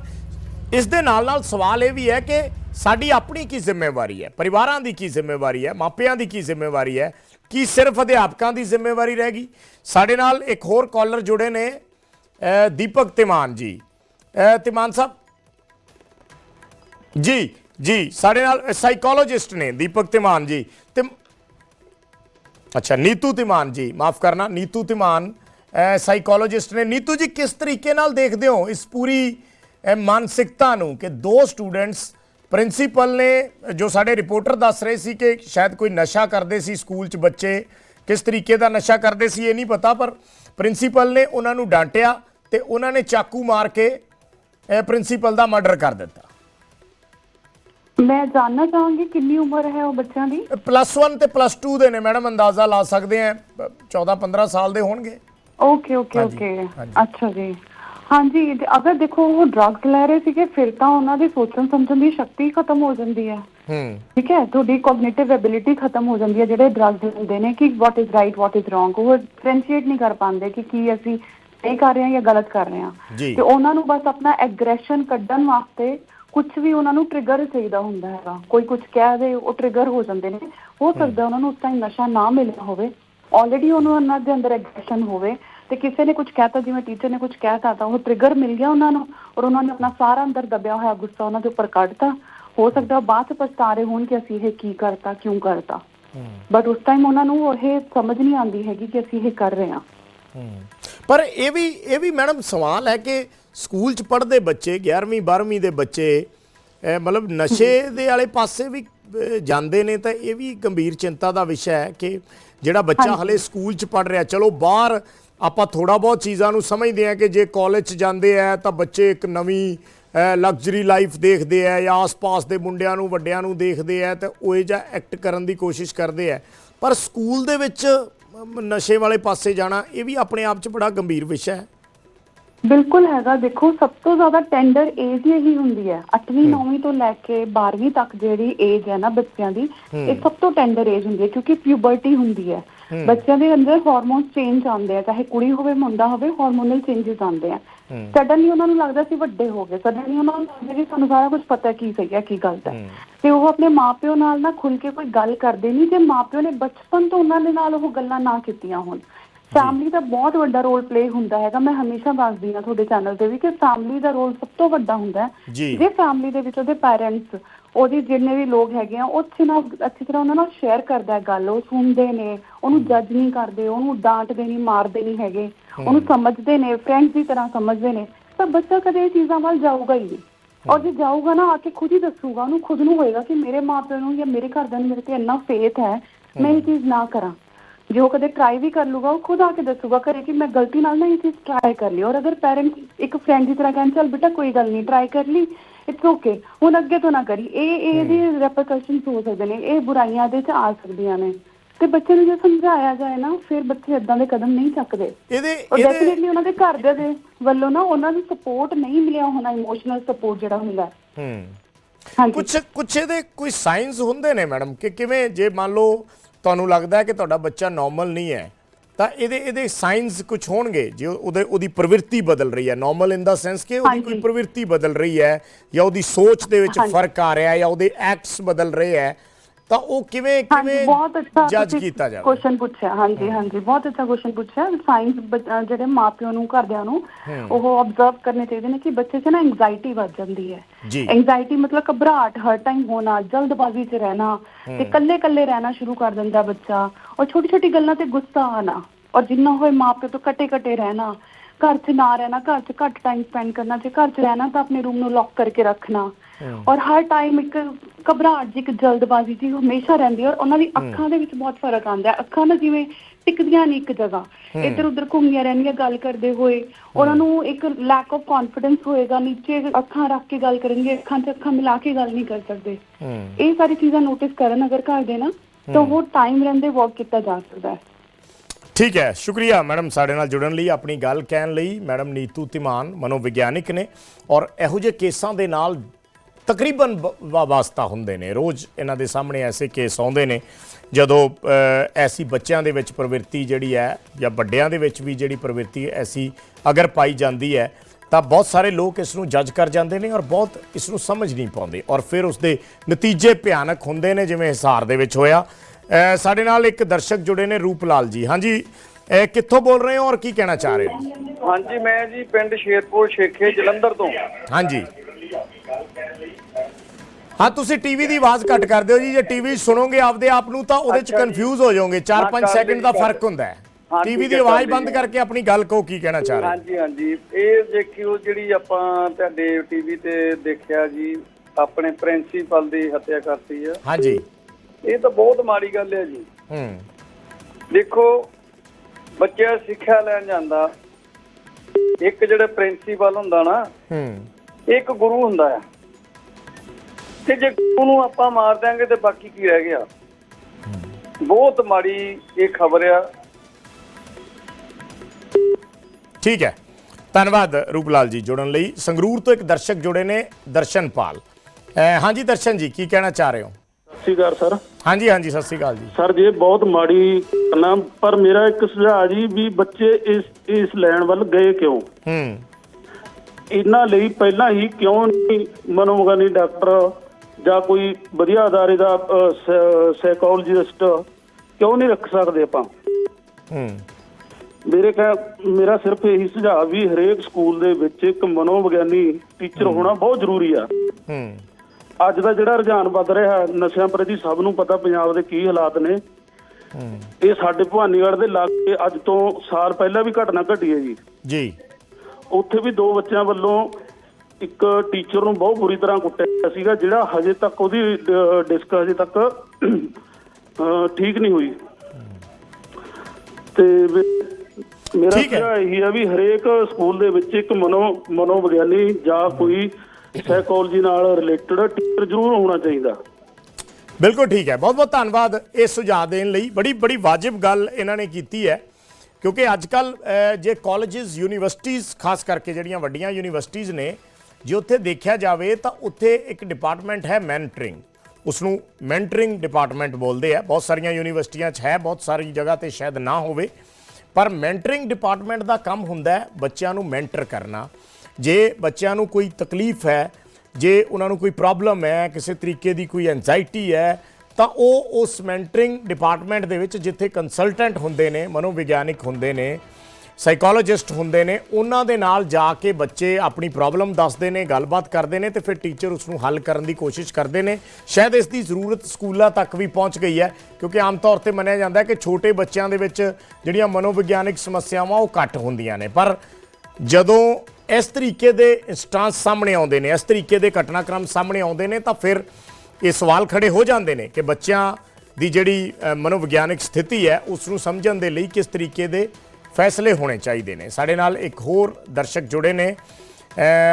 ਇਸ ਦੇ ਨਾਲ ਨਾਲ ਸਵਾਲ ਇਹ ਵੀ ਹੈ ਕਿ ਸਾਡੀ ਆਪਣੀ ਕੀ ਜ਼ਿੰਮੇਵਾਰੀ ਹੈ? ਪਰਿਵਾਰਾਂ ਦੀ ਕੀ ਜ਼ਿੰਮੇਵਾਰੀ ਹੈ? ਮਾਪਿਆਂ ਦੀ ਕੀ ਜ਼ਿੰਮੇਵਾਰੀ ਹੈ? ਕੀ ਸਿਰਫ ਅਧਿਆਪਕਾਂ ਦੀ ਜ਼ਿੰਮੇਵਾਰੀ ਰਹਿ ਗਈ? ਸਾਡੇ ਨਾਲ ਇੱਕ ਹੋਰ ਕਾਲਰ ਜੁੜੇ ਨੇ ਦੀਪਕ ਤਿਮਾਨ ਜੀ। ਤਿਮਾਨ ਸਾਹਿਬ। ਜੀ ਜੀ, ਸਾਡੇ ਨਾਲ ਸਾਈਕੋਲੋਜਿਸਟ ਨੇ ਦੀਪਕ ਤਿਮਾਨ ਜੀ। ਤੇ ਅੱਛਾ, ਨੀਤੂ ਤਿਮਾਨ ਜੀ, ਮਾਫ ਕਰਨਾ, ਨੀਤੂ ਤਿਮਾਨ ਸਾਈਕੋਲੋਜਿਸਟ ਨੇ। ਨੀਤੂ ਜੀ, ਕਿਸ ਤਰੀਕੇ ਨਾਲ ਦੇਖਦੇ ਹੋ ਇਸ ਪੂਰੀ ਅਹ, ਮਾਨਸਿਕਤਾ ਨੂੰ ਕਿ ਦੋ ਸਟੂਡੈਂਟਸ ਪ੍ਰਿੰਸੀਪਲ ਨੇ ਜੋ ਸਾਡੇ ਰਿਪੋਰਟਰ ਦੱਸ ਰਹੇ ਸੀ ਕਿ ਸ਼ਾਇਦ ਕੋਈ ਨਸ਼ਾ ਕਰਦੇ ਸੀ ਸਕੂਲ 'ਚ ਬੱਚੇ ਕਿਸ ਤਰੀਕੇ ਦਾ ਨਸ਼ਾ ਕਰਦੇ ਸੀ ਇਹ ਨਹੀਂ ਪਤਾ ਪਰ ਪ੍ਰਿੰਸੀਪਲ ਨੇ ਉਹਨਾਂ ਨੂੰ ਡਾਂਟਿਆ ਤੇ ਉਹਨਾਂ ਨੇ ਚਾਕੂ ਮਾਰ ਕੇ ਪ੍ਰਿੰਸੀਪਲ ਦਾ ਮਰਡਰ ਕਰ ਦਿੱਤਾ। ਮੈਂ ਜਾਣਨਾ ਚਾਹਾਂਗੀ ਕਿੰਨੀ ਉਮਰ ਹੈ ਉਹ ਬੱਚਿਆਂ ਦੀ? ਪਲੱਸ 1 ਤੇ ਪਲੱਸ 2 ਦੇ ਨੇ ਮੈਡਮ ਅੰਦਾਜ਼ਾ ਲਾ ਸਕਦੇ ਆ 14 15 ਸਾਲ ਦੇ ਹੋਣਗੇ। Okay okay okay. ਅੱਛਾ ਜੀ। ਹਾਂਜੀ ਤੇ ਅਗਰ ਦੇਖੋ ਉਹ ਡਰੱਗਸ ਲੈ ਰਹੇ ਸੀਗੇ ਫਿਰ ਤਾਂ ਉਹਨਾਂ ਦੀ ਸੋਚਣ ਸਮਝਣ ਦੀ ਸ਼ਕਤੀ ਖਤਮ ਹੋ ਜਾਂਦੀ ਹੈ। ਹੂੰ। ਠੀਕ ਹੈ? ਤੁਹਾਡੀ ਕੋਗਨੀਟਿਵ ਐਬਿਲਿਟੀ ਖਤਮ ਹੋ ਜਾਂਦੀ ਹੈ ਜਿਹੜੇ ਡਰੱਗਸ ਲੈਂਦੇ ਨੇ ਕਿ what is right what is wrong ਉਹ ਡਿਫਰੈਂਸ਼ੀਏਟ ਨਹੀਂ ਕਰ ਪਾਉਂਦੇ ਕਿ ਕੀ ਅਸੀਂ ਸਹੀ ਕਰ ਰਹੇ ਹਾਂ ਜਾਂ ਗਲਤ ਕਰ ਰਹੇ ਹਾਂ। ਤੇ ਉਹਨਾਂ ਨੂੰ ਬਸ ਆਪਣਾ ਐਗਰੈਸ਼ਨ ਕੱਢਣ ਵਾਸਤੇ ਕੁਝ ਵੀ ਉਹਨਾਂ ਨੂੰ ਟ੍ਰਿਗਰ ਚਾਹੀਦਾ ਹੁੰਦਾ ਹੈਗਾ। ਕੋਈ ਕੁਝ ਕਹਿ ਦੇ ਉਹ ਟ੍ਰਿਗਰ ਹੋ ਜਾਂਦੇ ਨੇ। ਹੋ ਸਕਦਾ ਉਹਨਾਂ ਨੂੰ ਉਸ ਟਾਈਮ ਨਸ਼ਾ ਨਾ ਮਿਲਿਆ ਹੋਵੇ। ਆਲਰੇਡੀ ਉਹਨਾਂ ਦੇ ਅੰਦਰ ਐਗਰੈਸ਼ਨ ਹੋਵੇ। ਤੇ ਕਿਸੇ ਨੇ ਕੁਝ ਕਹਿਤਾ ਜਿਵੇਂ ਟੀਚਰ ਨੇ ਕੁਝ ਕਹਿਤਾ ਤਾਂ ਉਹ ਟ੍ਰਿਗਰ ਮਿਲ ਗਿਆ ਉਹਨਾਂ ਨੂੰ ਔਰ ਉਹਨਾਂ ਨੇ ਆਪਣਾ ਸਾਰਾ ਅੰਦਰ ਦਬਿਆ ਹੋਇਆ ਗੁੱਸਾ ਉਹਨਾਂ ਦੇ ਉੱਪਰ ਕੱਢਤਾ। ਹੋ ਸਕਦਾ ਬਾਅਦ ਚ ਪਛਤਾ ਰਹੇ ਹੋਣ ਕਿ ਅਸੀਂ ਇਹ ਕੀ ਕਰਤਾ ਕਿਉਂ ਕਰਤਾ। ਬਟ ਉਸ ਟਾਈਮ ਉਹਨਾਂ ਨੂੰ ਇਹ ਸਮਝ ਨਹੀਂ ਆਉਂਦੀ ਹੈਗੀ ਕਿ ਅਸੀਂ ਇਹ ਕਰ ਰਹੇ ਹਾਂ। ਪਰ ਇਹ ਵੀ ਇਹ ਵੀ ਮੈਡਮ ਸਵਾਲ ਹੈ ਕਿ ਸਕੂਲ ਚ ਪੜ੍ਹਦੇ ਬੱਚੇ 11ਵੀਂ 12ਵੀਂ ਦੇ ਬੱਚੇ ਮਤਲਬ ਨਸ਼ੇ ਦੇ ਵਾਲੇ ਪਾਸੇ ਵੀ ਜਾਂਦੇ ਨੇ ਤਾਂ ਇਹ ਵੀ ਗੰਭੀਰ ਚਿੰਤਾ ਦਾ ਵਿਸ਼ਾ ਹੈ ਕਿ ਜਿਹੜਾ ਬੱਚਾ ਹਲੇ ਸਕੂਲ ਚ ਪੜ੍ਹ ਰਿਹਾ ਚਲੋ ਬਾਹਰ ਆਪਾਂ ਥੋੜਾ ਬਹੁਤ ਚੀਜ਼ਾਂ ਨੂੰ ਸਮਝਦੇ ਆ ਕਿ ਜੇ ਕਾਲਜ ਚ ਜਾਂਦੇ ਆ ਤਾਂ ਬੱਚੇ ਇੱਕ ਨਵੀਂ ਲਗਜ਼ਰੀ ਲਾਈਫ ਦੇਖਦੇ ਆ ਜਾਂ ਆਸ-ਪਾਸ ਦੇ ਮੁੰਡਿਆਂ ਨੂੰ ਵੱਡਿਆਂ ਨੂੰ ਦੇਖਦੇ ਆ ਤੇ ਉਹ ਇਹ ਜਿਹਾ ਐਕਟ ਕਰਨ ਦੀ ਕੋਸ਼ਿਸ਼ ਕਰਦੇ ਆ। ਪਰ ਸਕੂਲ ਦੇ ਵਿੱਚ ਨਸ਼ੇ ਵਾਲੇ ਪਾਸੇ ਜਾਣਾ ਇਹ ਵੀ ਆਪਣੇ ਆਪ 'ਚ ਬੜਾ ਗੰਭੀਰ ਵਿਸ਼ਾ ਹੈ। ਬਿਲਕੁਲ ਹੈਗਾ। ਦੇਖੋ ਸਭ ਤੋਂ ਜ਼ਿਆਦਾ ਟੈਂਡਰ ਏਜ ਇਹੀ ਹੁੰਦੀ ਹੈ। 8ਵੀਂ 9ਵੀਂ ਤੋਂ ਲੈ ਕੇ 12ਵੀਂ ਤੱਕ ਜਿਹੜੀ ਏਜ ਹੈ ਨਾ ਬੱਚਿਆਂ ਦੀ ਇਹ ਸਭ ਤੋਂ ਟੈਂਡਰ ਏਜ ਹੁੰਦੀ ਹੈ ਕਿਉਂਕਿ ਪਿਊਬਰਟੀ ਹੁੰਦੀ ਹੈ। ਬੱਚਿਆਂ ਦੇ ਅੰਦਰ ਹਾਰਮੋਨਸ ਚੇਂਜ ਆਉਂਦੇ ਆ ਚਾਹੇ ਕੁੜੀ ਹੋਵੇ ਮੁੰਡਾ ਹੋਵੇ ਹਾਰਮੋਨਲ ਚੇਂਜਸ ਆਉਂਦੇ ਆ। ਸਡਨਲੀ ਉਹਨਾਂ ਨੂੰ ਲੱਗਦਾ ਸੀ ਵੱਡੇ ਹੋ ਗਏ ਸਡਨਲੀ ਉਹਨਾਂ ਨੂੰ ਲੱਗਦਾ ਕਿ ਸਾਨੂੰ ਸਾਰਾ ਕੁਝ ਪਤਾ ਕੀ ਸਹੀ ਹੈ ਕੀ ਗਲਤ ਹੈ। ਤੇ ਉਹ ਆਪਣੇ ਮਾਪਿਓ ਨਾਲ ਨਾ ਖੁੱਲ ਕੇ ਕੋਈ ਗੱਲ ਕਰਦੇ ਨਹੀਂ ਜੇ ਮਾਪਿਓ ਨੇ ਬਚਪਨ ਤੋਂ ਉਹਨਾਂ ਦੇ ਨਾਲ ਉਹ ਗੱਲਾਂ ਨਾ ਕੀਤੀਆਂ ਹੋਣ। ਫੈਮਿਲੀ ਦਾ ਬਹੁਤ ਵੱਡਾ ਰੋਲ ਪਲੇ ਹੁੰਦਾ ਹੈਗਾ ਮੈਂ ਹਮੇਸ਼ਾ ਦੱਸਦੀ ਹਾਂ ਤੁਹਾਡੇ ਚੈਨਲ ਤੇ ਵੀ ਕਿ ਫੈਮਿਲੀ ਦਾ ਰੋਲ ਸਭ ਤੋਂ ਵੱਡਾ ਹੁੰਦਾ ਹੈ। ਜੇ। ਫੈਮਿਲੀ ਦੇ ਵਿੱਚ ਉਹਦੇ ਪੈਰੈਂਟਸ ਉਹਦੇ ਜਿੰਨੇ ਵੀ ਲੋਕ ਹੈਗੇ ਆ ਉਹ ਅੱਛੇ ਨਾਲ ਅੱਛੀ ਤਰ੍ਹਾਂ ਉਹਨਾਂ ਨਾਲ ਸ਼ੇਅਰ ਕਰਦਾ ਗੱਲ ਉਹ ਸੁਣਦੇ ਨੇ ਉਹਨੂੰ ਜੱਜ ਨਹੀਂ ਕਰਦੇ ਉਹਨੂੰ ਡਾਂਟਦੇ ਨਹੀਂ ਮਾਰਦੇ ਨਹੀਂ ਹੈਗੇ ਉਹਨੂੰ ਸਮਝਦੇ ਨੇ ਫਰੈਂਡਸ ਦੀ ਤਰ੍ਹਾਂ ਸਮਝਦੇ ਨੇ ਤਾਂ ਬੱਚਾ ਕਦੇ ਇਹ ਚੀਜ਼ਾਂ ਵੱਲ ਜਾਊਗਾ ਹੀ ਨਹੀਂ। ਔਰ ਜੇ ਜਾਊਗਾ ਨਾ ਆ ਕੇ ਖੁਦ ਹੀ ਦੱਸੂਗਾ ਉਹਨੂੰ ਖੁਦ ਨੂੰ ਹੋਏਗਾ ਕਿ ਮੇਰੇ ਮਾਪਿਆਂ ਨੂੰ ਜਾਂ ਮੇਰੇ ਘਰਦਿਆਂ ਨੂੰ ਮੇਰੇ ਤੇ ਇੰਨਾ ਫੇਥ ਹੈ ਮੈਂ ਇਹ ਚੀਜ਼ ਨਾ ਕਰਾਂ। ਜੇ ਉਹ ਕਦੇ ਟਰਾਈ ਵੀ ਕਰ ਲੂਗਾ ਉਹ ਖੁਦ ਆ ਕੇ ਦੱਸੂਗਾ ਘਰੇ ਕਿ ਮੈਂ ਗਲਤੀ ਨਾਲ ਨਾ ਇਹ ਚੀਜ਼ ਟਰਾਈ ਕਰ ਲਈ। ਔਰ ਅਗਰ ਪੈਰੈਂਟਸ ਇੱਕ ਫਰੈਂਡ ਦੀ ਤਰ੍ਹਾਂ ਕਹਿਣ ਚੱਲ ਬੇਟਾ ਕੋਈ ਗੱਲ ਨਹੀਂ ਟਰਾਈ ਕਰ ਲਈ ਇਟਸ ਓਕੇ ਹੁਣ ਅੱਗੇ ਤੋਂ ਨਾ ਕਰੀ। ਇਹ ਇਹਦੇ ਰੈਪਰਕਸ਼ਨਸ ਹੋ ਸਕਦੇ ਨੇ। ਇਹ ਬੁਰਾਈਆਂ ਦੇ ਚ ਆ ਸਕਦੀਆਂ ਨੇ। ਤੇ ਬੱਚੇ ਨੂੰ ਜੇ ਸਮਝਾਇਆ ਜਾਏ ਨਾ ਫਿਰ ਬੱਚੇ ਇਦਾਂ ਦੇ ਕਦਮ ਨਹੀਂ ਚੱਕਦੇ। ਇਹਦੇ ਡੈਫੀਨਿਟਲੀ ਉਹਨਾਂ ਦੇ ਘਰ ਦੇ ਵੱਲੋਂ ਨਾ ਉਹਨਾਂ ਨੂੰ ਸਪੋਰਟ ਨਹੀਂ ਮਿਲਿਆ ਹੋਣਾ ਇਮੋਸ਼ਨਲ ਸਪੋਰਟ ਜਿਹੜਾ ਹੁੰਦਾ। ਹੈ। ਕੁਝ ਕੁਝ ਇਹਦੇ ਕੋਈ ਸਾਇੰਸ ਹੁੰਦੇ ਨੇ ਮੈਡਮ ਕਿ ਕਿਵੇਂ ਜੇ ਮੰਨ ਲਓ ਤੁਹਾਨੂੰ ਲੱਗਦਾ ਹੈ ਕਿ ਤੁਹਾਡਾ ਬੱਚਾ ਨਾਰਮਲ ਨਹੀਂ ਹੈ ਤਾਂ ਇਹਦੇ ਇਹਦੇ ਸਾਇੰਸ ਕੁਝ ਹੋਣਗੇ ਜੇ ਉਹਦੇ ਉਹਦੀ ਪ੍ਰਵਿਰਤੀ ਬਦਲ ਰਹੀ ਹੈ ਨਾਰਮਲ ਇਨ ਦਾ ਸੈਂਸ ਕਿ ਉਹਦੀ ਕੋਈ। ਪ੍ਰਵਿਰਤੀ ਬਦਲ ਰਹੀ ਹੈ ਜਾਂ ਉਹਦੀ ਸੋਚ ਦੇ ਵਿੱਚ। ਫ਼ਰਕ ਆ ਰਿਹਾ ਹੈ ਜਾਂ ਉਹਦੇ ਐਕਟਸ ਬਦਲ ਰਹੇ ਹੈ ਤਾਂ ਉਹ ਕਿਵੇਂ ਕਿਵੇਂ ਬਹੁਤ ਅੱਛਾ ਜੱਜ ਕੀਤਾ ਜਾਵੇ? ਕੁਐਸਚਨ ਪੁੱਛਿਆ। ਹਾਂਜੀ ਹਾਂਜੀ ਬਹੁਤ ਅੱਛਾ ਕੁਐਸਚਨ ਪੁੱਛਿਆ। ਸਾਇੰਸ ਜਿਹੜੇ ਮਾਪਿਆਂ ਨੂੰ ਘਰਦਿਆਂ ਨੂੰ ਉਹ ਆਬਜ਼ਰਵ ਕਰਨੇ ਚਾਹੀਦੇ ਨੇ ਕਿ ਬੱਚੇ 'ਚ ਨਾ ਐਂਜ਼ਾਈਟੀ ਵੱਧ ਜਾਂਦੀ ਹੈ। ਐਂਜ਼ਾਈਟੀ ਮਤਲਬ ਘਬਰਾਹਟ ਹਰ ਟਾਈਮ ਹੋਣਾ ਜਲਦਬਾਜ਼ੀ 'ਚ ਰਹਿਣਾ ਤੇ ਕੱਲੇ-ਕੱਲੇ ਰਹਿਣਾ ਸ਼ੁਰੂ ਕਰ ਦਿੰਦਾ ਬੱਚਾ। ਔਰ ਛੋਟੀ-ਛੋਟੀ ਗੱਲਾਂ ਤੇ ਗੁੱਸਾ ਆਣਾ। ਔਰ ਜਿੰਨਾ ਹੋਏ ਮਾਪਿਆਂ ਤੋਂ ਕੱਟੇ-ਕੱਟੇ ਰਹਿਣਾ। ਘਰ 'ਚ ਨਾ ਰਹਿਣਾ ਘਰ 'ਚ ਘੱਟ ਟਾਈਮ ਸਪੈਂਡ ਕਰਨਾ ਜੇ ਘਰ 'ਚ ਰਹਿਣਾ ਤਾਂ ਆਪਣੇ ਰੂਮ ਨੂੰ ਲੌਕ ਕਰਕੇ ਰੱਖਣਾ। ਔਰ ਹਰ ਟਾਈਮ ਇੱਕ ਘਬਰਾਹਟ ਜੀ ਇੱਕ ਜਲਦਬਾਜ਼ੀ ਜੀ ਹਮੇਸ਼ਾ ਰਹਿੰਦੀ ਹੈ ਔਰ ਉਹਨਾਂ ਦੀ ਅੱਖਾਂ ਦੇ ਵਿੱਚ ਬਹੁਤ ਫ਼ਰਕ ਆਉਂਦਾ ਹੈ। ਅੱਖਾਂ ਨਾ ਜਿਵੇਂ ਟਿਕਦੀਆਂ ਨਹੀਂ ਇੱਕ ਜਗ੍ਹਾ ਇੱਧਰ ਉੱਧਰ ਘੁੰਮੀਆਂ ਰਹਿੰਦੀਆਂ ਗੱਲ ਕਰਦੇ ਹੋਏ। ਉਹਨਾਂ ਨੂੰ ਇੱਕ ਲੈਕ ਆਫ ਕੌਨਫੀਡੈਂਸ ਹੋਏਗਾ ਨੀਚੇ ਅੱਖਾਂ ਰੱਖ ਕੇ ਗੱਲ ਕਰਨਗੇ ਅੱਖਾਂ 'ਚ ਅੱਖਾਂ ਮਿਲਾ ਕੇ ਗੱਲ ਨਹੀਂ ਕਰ ਸਕਦੇ। ਇਹ ਸਾਰੀ ਚੀਜ਼ਾਂ ਨੋਟਿਸ ਕਰਨ ਅਗਰ ਘਰ ਦੇ ਨਾ ਤਾਂ ਉਹ ਟਾਈਮ ਰਹਿੰਦੇ ਵਰਕ ਕੀਤਾ ਜਾ ਸਕਦਾ ਹੈ। ਠੀਕ ਹੈ, ਸ਼ੁਕਰੀਆ ਮੈਡਮ ਸਾਡੇ ਨਾਲ ਜੁੜਨ ਲਈ, ਆਪਣੀ ਗੱਲ ਕਹਿਣ ਲਈ। ਮੈਡਮ ਨੀਤੂ ਤਿਮਾਨ ਮਨੋਵਿਗਿਆਨਿਕ ਨੇ ਔਰ ਇਹੋ ਜਿਹੇ ਕੇਸਾਂ ਦੇ ਨਾਲ ਤਕਰੀਬਨ ਵਾ- ਵਾਸਤਾ ਹੁੰਦੇ ਨੇ। ਰੋਜ਼ ਇਹਨਾਂ ਦੇ ਸਾਹਮਣੇ ਐਸੇ ਕੇਸ ਆਉਂਦੇ ਨੇ, ਜਦੋਂ ਐਸੀ ਬੱਚਿਆਂ ਦੇ ਵਿੱਚ ਪ੍ਰਵਿਰਤੀ ਜਿਹੜੀ ਹੈ ਜਾਂ ਵੱਡਿਆਂ ਦੇ ਵਿੱਚ ਵੀ ਜਿਹੜੀ ਪ੍ਰਵਿਰਤੀ ਐਸੀ ਅਗਰ ਪਾਈ ਜਾਂਦੀ ਹੈ, ਤਾਂ ਬਹੁਤ ਸਾਰੇ ਲੋਕ ਇਸ ਨੂੰ ਜੱਜ ਕਰ ਜਾਂਦੇ ਨੇ ਔਰ ਬਹੁਤ ਇਸ ਨੂੰ ਸਮਝ ਨਹੀਂ ਪਾਉਂਦੇ। ਔਰ ਫਿਰ ਉਸ ਦੇ ਨਤੀਜੇ ਭਿਆਨਕ ਹੁੰਦੇ ਨੇ, ਜਿਵੇਂ ਹਿਸਾਰ ਦੇ ਵਿੱਚ ਹੋਇਆ। ਸਾਡੇ ਨਾਲ ਇੱਕ ਦਰਸ਼ਕ ਜੁੜੇ ਨੇ ਰੂਪਲਾਲ ਜੀ। ਹਾਂਜੀ ਕਿੱਥੋਂ ਬੋਲ ਰਹੇ ਹੋ ਔਰ ਕੀ ਕਹਿਣਾ ਚਾਹ ਰਹੇ ਹੋ? ਹਾਂਜੀ ਮੈਂ ਜੀ ਪਿੰਡ ਸ਼ੇਰਪੁਰ ਸ਼ੇਖੇ ਜਲੰਧਰ ਤੋਂ। ਹਾਂਜੀ। ਹਾਂ ਤੁਸੀਂ ਟੀਵੀ ਦੀ ਆਵਾਜ਼ ਘੱਟ ਕਰ ਦਿਓ ਜੀ। ਜੇ ਟੀਵੀ ਸੁਣੋਗੇ ਆਪਦੇ ਆਪ ਨੂੰ ਤਾਂ ਉਹਦੇ ਚ। ਕਨਫਿਊਜ਼ ਹੋ ਜਾਓਗੇ। 4-5 ਹਾਂ, ਕਰ ਸੈਕਿੰਡ ਦਾ ਫ਼ਰਕ ਹੁੰਦਾ ਹੈ। ਟੀਵੀ ਦੀ ਆਵਾਜ਼ ਬੰਦ। ਕਰਕੇ ਆਪਣੀ ਗੱਲ ਕਹੋ ਕੀ ਕਹਿਣਾ ਚਾਹ ਰਹੇ ਹਾਂਜੀ ਹਾਂਜੀ। ਇਹ ਦੇਖਿਓ ਜਿਹੜੀ ਆਪਾਂ ਤੁਹਾਡੇ ਟੀਵੀ ਤੇ ਦੇਖਿਆ ਜੀ ਆਪਣੇ ਪ੍ਰਿੰਸੀਪਲ ਦੀ ਹੱਤਿਆ ਕਰਤੀ ਆ। ਹਾਂਜੀ। ਇਹ ਤਾਂ ਬਹੁਤ ਮਾੜੀ ਗੱਲ ਹੈ ਜੀ। ਹੂੰ। ਦੇਖੋ ਬੱਚਾ ਸਿੱਖਿਆ ਲੈਣ ਜਾਂਦਾ। ਇੱਕ ਜਿਹੜਾ ਪ੍ਰਿੰਸੀਪਲ ਹੁੰਦਾ ਨਾ ਹੂੰ। ਇੱਕ ਗੁਰੂ ਹੁੰਦਾ ਹੈ। ਤੇ ਜੇ ਗੁਰੂ ਨੂੰ ਆਪਾਂ ਮਾਰ ਦਿਆਂਗੇ ਤੇ ਬਾਕੀ ਕੀ ਰਹਿ ਗਿਆ? ਬਹੁਤ ਮਾੜੀ ਇਹ ਖਬਰ ਆ। ਠੀਕ ਹੈ। ਧੰਨਵਾਦ ਰੂਪਲਾਲ ਜੀ ਜੁੜਨ ਲਈ। ਸੰਗਰੂਰ ਤੋਂ ਇੱਕ ਦਰਸ਼ਕ ਜੁੜੇ ਨੇ ਦਰਸ਼ਨਪਾਲ। ਹਾਂਜੀ ਦਰਸ਼ਨ ਜੀ ਕੀ ਕਹਿਣਾ ਚਾਹ ਰਹੇ ਹੋ? ਸ਼੍ਰੀ ਅਕਾਲ ਸਰ। ਹਾਂਜੀ ਹਾਂਜੀ ਸਤਿ ਸ਼੍ਰੀ ਅਕਾਲ ਜੀ। ਸਰ ਜੀ ਬਹੁਤ ਮਾੜੀ ਨਾ ਪਰ ਮੇਰਾ ਇੱਕ ਸੁਝਾਅ ਜੀ ਵੀ ਬੱਚੇ ਇਸ ਇਸ ਲੈਣ ਵੱਲ ਗਏ ਕਿਉਂ? ਹੂੰ। ਇਹਨਾਂ ਲਈ ਪਹਿਲਾਂ ਹੀ ਕਿਉਂ ਨਹੀਂ ਮਨੋਵਿਗਿਆਨੀ ਡਾਕਟਰ ਜਾਂ ਕੋਈ ਵਧੀਆ ਅਦਾਰੇ ਦਾ ਸਾਈਕੋਲੋਜਿਸਟ ਕਿਉਂ ਨਹੀਂ ਰੱਖ ਸਕਦੇ ਆਪਾਂ? ਹੂੰ। ਮੇਰੇ ਕਹਿ ਮੇਰਾ ਸਿਰਫ ਇਹੀ ਸੁਝਾਅ ਵੀ ਹਰੇਕ ਸਕੂਲ ਦੇ ਵਿੱਚ ਇੱਕ ਮਨੋਵਿਗਿਆਨੀ ਟੀਚਰ ਹੋਣਾ ਬਹੁਤ ਜ਼ਰੂਰੀ ਆ। ਹੂੰ। ਅੱਜ ਦਾ ਜਿਹੜਾ ਰੁਝਾਨ ਵੱਧ ਰਿਹਾ ਨਸ਼ਿਆਂ ਪ੍ਰਤੀ ਸਭ ਨੂੰ ਪਤਾ ਪੰਜਾਬ ਦੇ ਕੀ ਹਾਲਾਤ ਨੇ। ਹੂੰ। ਇਹ ਸਾਡੇ ਭਵਾਨੀਗੜ੍ਹ ਦੇ ਲਾਗੇ ਅੱਜ ਤੋਂ ਸਾਲ ਪਹਿਲਾਂ ਵੀ ਘਟਨਾ ਘਟੀ ਹੈ ਜੀ। ਜੀ। ਉੱਥੇ ਵੀ ਦੋ ਬੱਚਿਆਂ ਵੱਲੋਂ ਇੱਕ ਟੀਚਰ ਨੂੰ ਬਹੁਤ ਬੁਰੀ ਤਰ੍ਹਾਂ ਕੁੱਟਿਆ ਸੀਗਾ ਜਿਹੜਾ ਹਜੇ ਤੱਕ ਉਹਦੀ ਡਿਸਕ ਹਜੇ ਤੱਕ ਠੀਕ ਨਹੀਂ ਹੋਈ। ਤੇ ਮੇਰਾ ਹੈ। ਸੁਝਾਅ ਇਹੀ ਆ ਵੀ ਹਰੇਕ ਸਕੂਲ ਦੇ ਵਿੱਚ ਇੱਕ ਮਨੋ ਮਨੋਵਿਗਿਆਨੀ ਜਾਂ ਕੋਈ ਸਾਈਕੋਲੋਜੀ ਨਾਲ ਰਿਲੇਟਡ ਟੀਚਰ ਜ਼ਰੂਰ ਹੋਣਾ ਚਾਹੀਦਾ। ਬਿਲਕੁਲ ਠੀਕ ਹੈ। ਬਹੁਤ ਬਹੁਤ ਧੰਨਵਾਦ ਇਹ ਸੁਝਾਅ ਦੇਣ ਲਈ। ਬੜੀ ਬੜੀ ਵਾਜਿਬ ਗੱਲ ਇਹਨਾਂ ਨੇ ਕੀਤੀ ਹੈ। ਕਿਉਂਕਿ ਅੱਜ ਕੱਲ ਜੇ ਕਾਲਜਸ ਯੂਨੀਵਰਸਿਟੀਆਂ ਖਾਸ ਕਰਕੇ ਜਿਹੜੀਆਂ ਵੱਡੀਆਂ ਯੂਨੀਵਰਸਿਟੀਆਂ ਨੇ, ਜੇ ਉੱਥੇ ਦੇਖਿਆ ਜਾਵੇ ਤਾਂ ਉੱਥੇ ਇੱਕ ਡਿਪਾਰਟਮੈਂਟ ਹੈ ਮੈਂਟਰਿੰਗ ਉਸ ਨੂੰ ਮੈਂਟਰਿੰਗ ਡਿਪਾਰਟਮੈਂਟ ਬੋਲਦੇ ਆ। ਬਹੁਤ ਸਾਰੀਆਂ ਯੂਨੀਵਰਸਿਟੀਆਂ 'ਚ ਹੈ, ਬਹੁਤ ਸਾਰੀ ਜਗ੍ਹਾ ਤੇ ਸ਼ਾਇਦ ਨਾ ਹੋਵੇ। ਪਰ ਮੈਂਟਰਿੰਗ ਡਿਪਾਰਟਮੈਂਟ ਦਾ ਕੰਮ ਹੁੰਦਾ ਹੈ ਬੱਚਿਆਂ ਨੂੰ ਮੈਂਟਰ ਕਰਨਾ। ਜੇ ਬੱਚਿਆਂ ਨੂੰ ਕੋਈ ਤਕਲੀਫ ਹੈ, ਜੇ ਉਹਨਾਂ ਨੂੰ ਕੋਈ ਪ੍ਰੋਬਲਮ ਹੈ, ਕਿਸੇ ਤਰੀਕੇ ਦੀ ਕੋਈ ਐਂਜ਼ਾਈਟੀ ਹੈ, ਤਾਂ ਉਹ ਉਸ ਮੈਂਟਰਿੰਗ ਡਿਪਾਰਟਮੈਂਟ ਦੇ ਵਿੱਚ ਜਿੱਥੇ ਕੰਸਲਟੈਂਟ ਹੁੰਦੇ ਨੇ, ਮਨੋਵਿਗਿਆਨਿਕ ਹੁੰਦੇ ਨੇ ਸਾਈਕੋਲੋਜਿਸਟ ਹੁੰਦੇ ਨੇ, ਉਹਨਾਂ ਦੇ ਨਾਲ ਜਾ ਕੇ ਬੱਚੇ ਆਪਣੀ ਪ੍ਰੋਬਲਮ ਦੱਸਦੇ ਨੇ, ਗੱਲਬਾਤ ਕਰਦੇ ਨੇ ਤੇ ਫਿਰ ਟੀਚਰ ਉਸ ਨੂੰ ਹੱਲ ਕਰਨ ਦੀ ਕੋਸ਼ਿਸ਼ ਕਰਦੇ ਨੇ। ਸ਼ਾਇਦ ਇਸ ਦੀ ਜ਼ਰੂਰਤ ਸਕੂਲਾਂ ਤੱਕ ਵੀ ਪਹੁੰਚ ਗਈ ਹੈ, ਕਿਉਂਕਿ ਆਮ ਤੌਰ ਤੇ ਮੰਨਿਆ ਜਾਂਦਾ ਹੈ ਕਿ ਛੋਟੇ ਬੱਚਿਆਂ ਦੇ ਵਿੱਚ ਜਿਹੜੀਆਂ ਮਨੋਵਿਗਿਆਨਿਕ ਸਮੱਸਿਆਵਾਂ ਉਹ ਘੱਟ ਹੁੰਦੀਆਂ ਨੇ। ਪਰ ਜਦੋਂ ਇਸ ਤਰੀਕੇ ਦੇ ਇੰਸਟੈਂਸ ਸਾਹਮਣੇ ਆਉਂਦੇ ਨੇ ਇਸ ਤਰੀਕੇ ਦੇ ਘਟਨਾਕ੍ਰਮ ਸਾਹਮਣੇ ਆਉਂਦੇ ਨੇ ਤਾਂ ਫਿਰ ਇਹ ਸਵਾਲ ਖੜੇ ਹੋ ਜਾਂਦੇ ਨੇ ਕਿ ਬੱਚਿਆਂ ਦੀ ਜਿਹੜੀ ਮਨੋਵਿਗਿਆਨਿਕ ਸਥਿਤੀ ਹੈ ਉਸ ਨੂੰ ਸਮਝਣ ਦੇ ਲਈ ਕਿਸ ਤਰੀਕੇ ਦੇ ਫੈਸਲੇ ਹੋਣੇ ਚਾਹੀਦੇ ਨੇ। ਸਾਡੇ ਨਾਲ ਇੱਕ ਹੋਰ ਦਰਸ਼ਕ ਜੁੜੇ ਨੇ।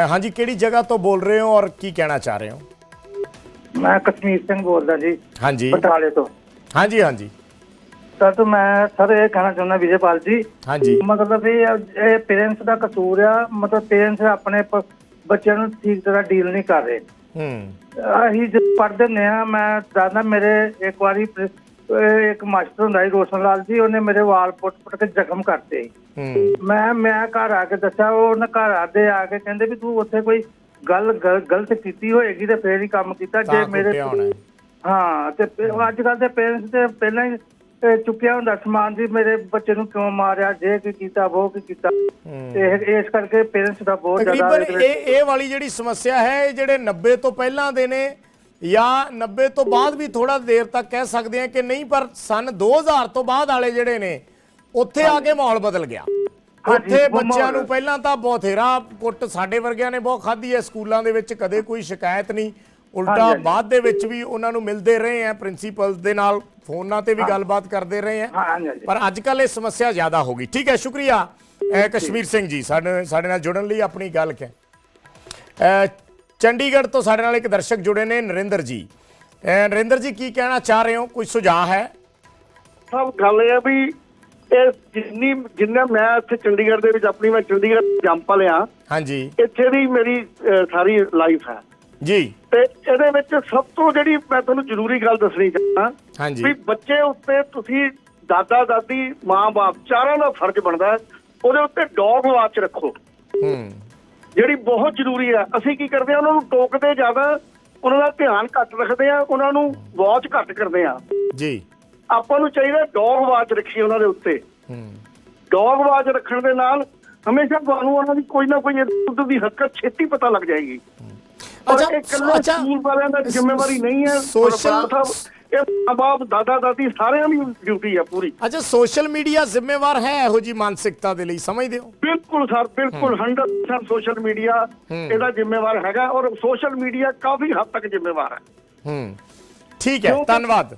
ਹਾਂਜੀ ਕਿਹੜੀ ਜਗ੍ਹਾ ਤੋਂ ਬੋਲ ਰਹੇ ਹੋ ਔਰ ਕੀ ਕਹਿਣਾ ਚਾਹ ਰਹੇ ਹੋ? ਮੈਂ ਕਸ਼ਮੀਰ ਸਿੰਘ ਬੋਲਦਾ ਜੀ ਹਾਂਜੀ। ਬਟਾਲੇ ਤੋਂ। ਹਾਂਜੀ ਹਾਂਜੀ। ਸਰ ਤੋਂ ਮੈਂ ਸਰ ਇਹ ਕਹਿਣਾ ਚਾਹੁੰਦਾ ਵਿਜੇਪਾਲ ਜੀ। ਹਾਂਜੀ। ਮਤਲਬ ਇਹ ਇਹ ਪੇਰੈਂਟਸ ਦਾ ਕਸੂਰ ਆ ਮਤਲਬ ਪੇਰੈਂਟਸ ਆਪਣੇ ਪ- ਬੱਚਿਆਂ ਨੂੰ ਠੀਕ ਤਰ੍ਹਾਂ ਡੀਲ ਨਹੀਂ ਕਰ ਰਹੇ। ਹੂੰ। ਅਸੀਂ ਜਦ ਪੜ੍ਹਦੇ ਹੁੰਦੇ ਆ ਮੈਂ ਦਾਦਾ ਮੇਰੇ ਇੱਕ ਵਾਰੀ ਪ੍ਰਿ- ਇੱਕ ਮਾਸਟਰ ਹੁੰਦਾ ਸੀ ਰੋਸ਼ਨ ਲਾਲ ਜੀ ਉਹਨੇ ਮੇਰੇ ਵਾਲ ਪੁੱਟ ਪੁੱਟ ਕੇ ਜ਼ਖਮ ਕਰਤੇ। ਹੂੰ। ਮੈਂ ਮੈਂ ਘਰ ਆ ਕੇ ਦੱਸਿਆ ਉਹ ਉਹਨੇ ਘਰ ਆਦੇ ਆ ਕੇ ਕਹਿੰਦੇ ਵੀ ਤੂੰ ਉੱਥੇ ਕੋਈ ਗੱਲ ਗਲ- ਗਲਤ ਕੀਤੀ ਹੋਏਗੀ ਤੇ ਫੇਰ ਹੀ ਕੰਮ ਕੀਤਾ ਤਾਂ ਜੇ ਮੇਰੇ ਕੁੱਟਿਆ ਹੋਣਾ। ਹੈ। ਹਾਂ ਤੇ ਅੱਜ ਕੱਲ ਦੇ ਪੇਰੈਂਟਸ ਤੇ ਪਹਿਲਾਂ ਹੀ ਚੁੱਕਿਆ ਹੁੰਦਾ ਸਮਾਨ ਜੀ ਮੇਰੇ ਬੱਚੇ ਨੂੰ ਕਿਉਂ ਮਾਰਿਆ ਜੇ ਕੀ ਕੀਤਾ ਉਹ ਕੀ ਕੀਤਾ। ਇਹ- ਇਸ ਕਰਕੇ ਪੇਰੈਂਟਸ ਦਾ ਬਹੁਤ ਜ਼ਿਆਦਾ ਇਹ ਇਹ ਵਾਲੀ ਜਿਹੜੀ ਸਮੱਸਿਆ ਹੈ ਇਹ ਜਿਹੜੇ 90 ਤੋਂ ਪਹਿਲਾਂ ਦੇ ਨੇ ਜਾਂ 90 ਤੋਂ ਬਾਅਦ ਵੀ ਥੋੜਾ ਦੇਰ ਤੱਕ ਕਹਿ ਸਕਦੇ ਆ ਕਿ ਨਹੀਂ ਪਰ ਸਨ 2000 ਤੋਂ ਬਾਅਦ ਵਾਲੇ ਜਿਹੜੇ ਨੇ ਉੱਥੇ ਆ ਕੇ ਮਾਹੌਲ ਬਦਲ ਗਿਆ। ਉੱਥੇ ਬੱਚਿਆਂ ਨੂੰ ਪਹਿਲਾਂ ਤਾਂ ਬਥੇਰਾ ਕੁੱਟ ਸਾਡੇ ਵਰਗਿਆਂ ਨੇ ਬਹੁਤ ਖਾਧੀ ਹੈ ਸਕੂਲਾਂ ਦੇ ਵਿੱਚ ਕਦੇ ਕੋਈ ਸ਼ਿਕਾਇਤ ਨਹੀਂ। ਉਲਟਾ। ਬਾਅਦ ਦੇ ਵਿੱਚ ਵੀ ਉਹਨਾਂ ਨੂੰ ਮਿਲਦੇ ਰਹੇ ਆ ਪ੍ਰਿੰਸੀਪਲਸ ਦੇ ਨਾਲ ਫੋਨਾਂ ਤੇ ਵੀ ਗੱਲਬਾਤ ਕਰਦੇ ਰਹੇ ਆ। ਪਰ ਅੱਜ ਕੱਲ ਇਹ ਸਮੱਸਿਆ ਜ਼ਿਆਦਾ ਹੋ ਗਈ। ਠੀਕ ਹੈ ਸ਼ੁਕਰੀਆ। ਕਸ਼ਮੀਰ ਸਿੰਘ ਜੀ ਸਾਡੇ ਸਾਡੇ ਨਾਲ ਜੁੜਨ ਲਈ ਆਪਣੀ ਗੱਲ ਕਹਿ। ਚੰਡੀਗੜ੍ਹ ਤੋਂ ਸਾਡੇ ਨਾਲ ਇੱਕ ਦਰਸ਼ਕ ਜੁੜੇ ਨੇ ਨਰਿੰਦਰ ਜੀ। ਨਰਿੰਦਰ ਜੀ ਕੀ ਕਹਿਣਾ ਚਾਹ ਰਹੇ ਹੋ? ਕੋਈ ਸੁਝਾਅ ਹੈ? ਸਭ ਗੱਲ ਇਹ ਵੀ ਇਹ ਜਿੰਨੀ ਜਿੰਨਾ ਮੈਂ ਇੱਥੇ ਚੰਡੀਗੜ੍ਹ ਦੇ ਵਿੱਚ ਆਪਣੀ ਮੈਂ ਚੰਡੀਗੜ੍ਹ ਜੰਮ ਪਲਿਆ ਹਾਂਜੀ। ਇੱਥੇ ਦੀ ਮੇਰੀ ਸਾਰੀ ਲਾਈਫ ਹੈ। ਜੀ। ਤੇ ਇਹਦੇ ਵਿੱਚ ਸਭ ਤੋਂ ਜਿਹੜੀ ਮੈਂ ਤੁਹਾਨੂੰ ਜ਼ਰੂਰੀ ਗੱਲ ਦੱਸਣੀ ਚਾਹੁੰਦਾ ਹਾਂਜੀ। ਵੀ ਬੱਚੇ ਉੱਤੇ ਤੁਸੀਂ ਦਾਦਾ ਦਾਦੀ ਮਾਂ-ਬਾਪ ਚਾਰਾਂ ਦਾ ਫਰਜ਼ ਬਣਦਾ ਉਹਦੇ ਉੱਤੇ ਡੌਗ ਵਾਚ ਰੱਖੋ। ਹੂੰ। ਜਿਹੜੀ ਬਹੁਤ ਜ਼ਰੂਰੀ ਹੈ ਅਸੀਂ ਕੀ ਕਰਦੇ ਆ ਉਹਨਾਂ ਨੂੰ ਟੋਕਦੇ ਜ਼ਿਆਦਾ ਉਹਨਾਂ ਦਾ ਧਿਆਨ ਘੱਟ ਰੱਖਦੇ ਆ ਉਹਨਾਂ ਨੂੰ ਵਾਚ ਘੱਟ ਕਰਦੇ ਆ। ਜੀ। ਆਪਾਂ ਨੂੰ ਚਾਹੀਦਾ ਡੌਗ ਵਾਚ ਰੱਖੀਏ ਉਹਨਾਂ ਦੇ ਉੱਤੇ। ਹੂੰ। ਡੌਗ ਵਾਚ ਰੱਖਣ ਦੇ ਨਾਲ ਹਮੇਸ਼ਾ ਤੁਹਾਨੂੰ ਉਹਨਾਂ ਦੀ ਕੋਈ ਨਾ ਕੋਈ ਦੁੱਧ ਦੀ ਹਰਕਤ ਛੇਤੀ ਪਤਾ ਲੱਗ ਜਾਏਗੀ। ਅੱਛਾ, ਅੱਛਾ। ਸਕੂਲ ਵਾਲਿਆਂ ਦਾ ਜ਼ਿੰਮੇਵਾਰੀ ਨਹੀਂ ਹੈ। ਸਾਹਿਬ ਇਹ ਮਾਂ ਦਾਦਾ ਦਾਦੀ ਸਾਰਿਆਂ ਦੀ ਡਿਊਟੀ ਹੈ ਪੂਰੀ। ਅੱਛਾ ਸੋਸ਼ਲ ਮੀਡੀਆ ਜ਼ਿੰਮੇਵਾਰ ਹੈ ਇਹੋ ਜੀ ਮਾਨਸਿਕਤਾ ਦੇ ਲਈ ਸਮਝਦੇ ਹੋ? ਬਿਲਕੁਲ ਸਰ ਬਿਲਕੁਲ 100% ਸੋਸ਼ਲ ਮੀਡੀਆ ਇਹਦਾ ਜ਼ਿੰਮੇਵਾਰ ਹੈਗਾ ਔਰ ਸੋਸ਼ਲ ਮੀਡੀਆ ਕਾਫੀ ਹੱਦ ਤੱਕ ਜ਼ਿੰਮੇਵਾਰ ਹੈ। ਹੂੰ। ਠੀਕ ਹੈ ਧੰਨਵਾਦ।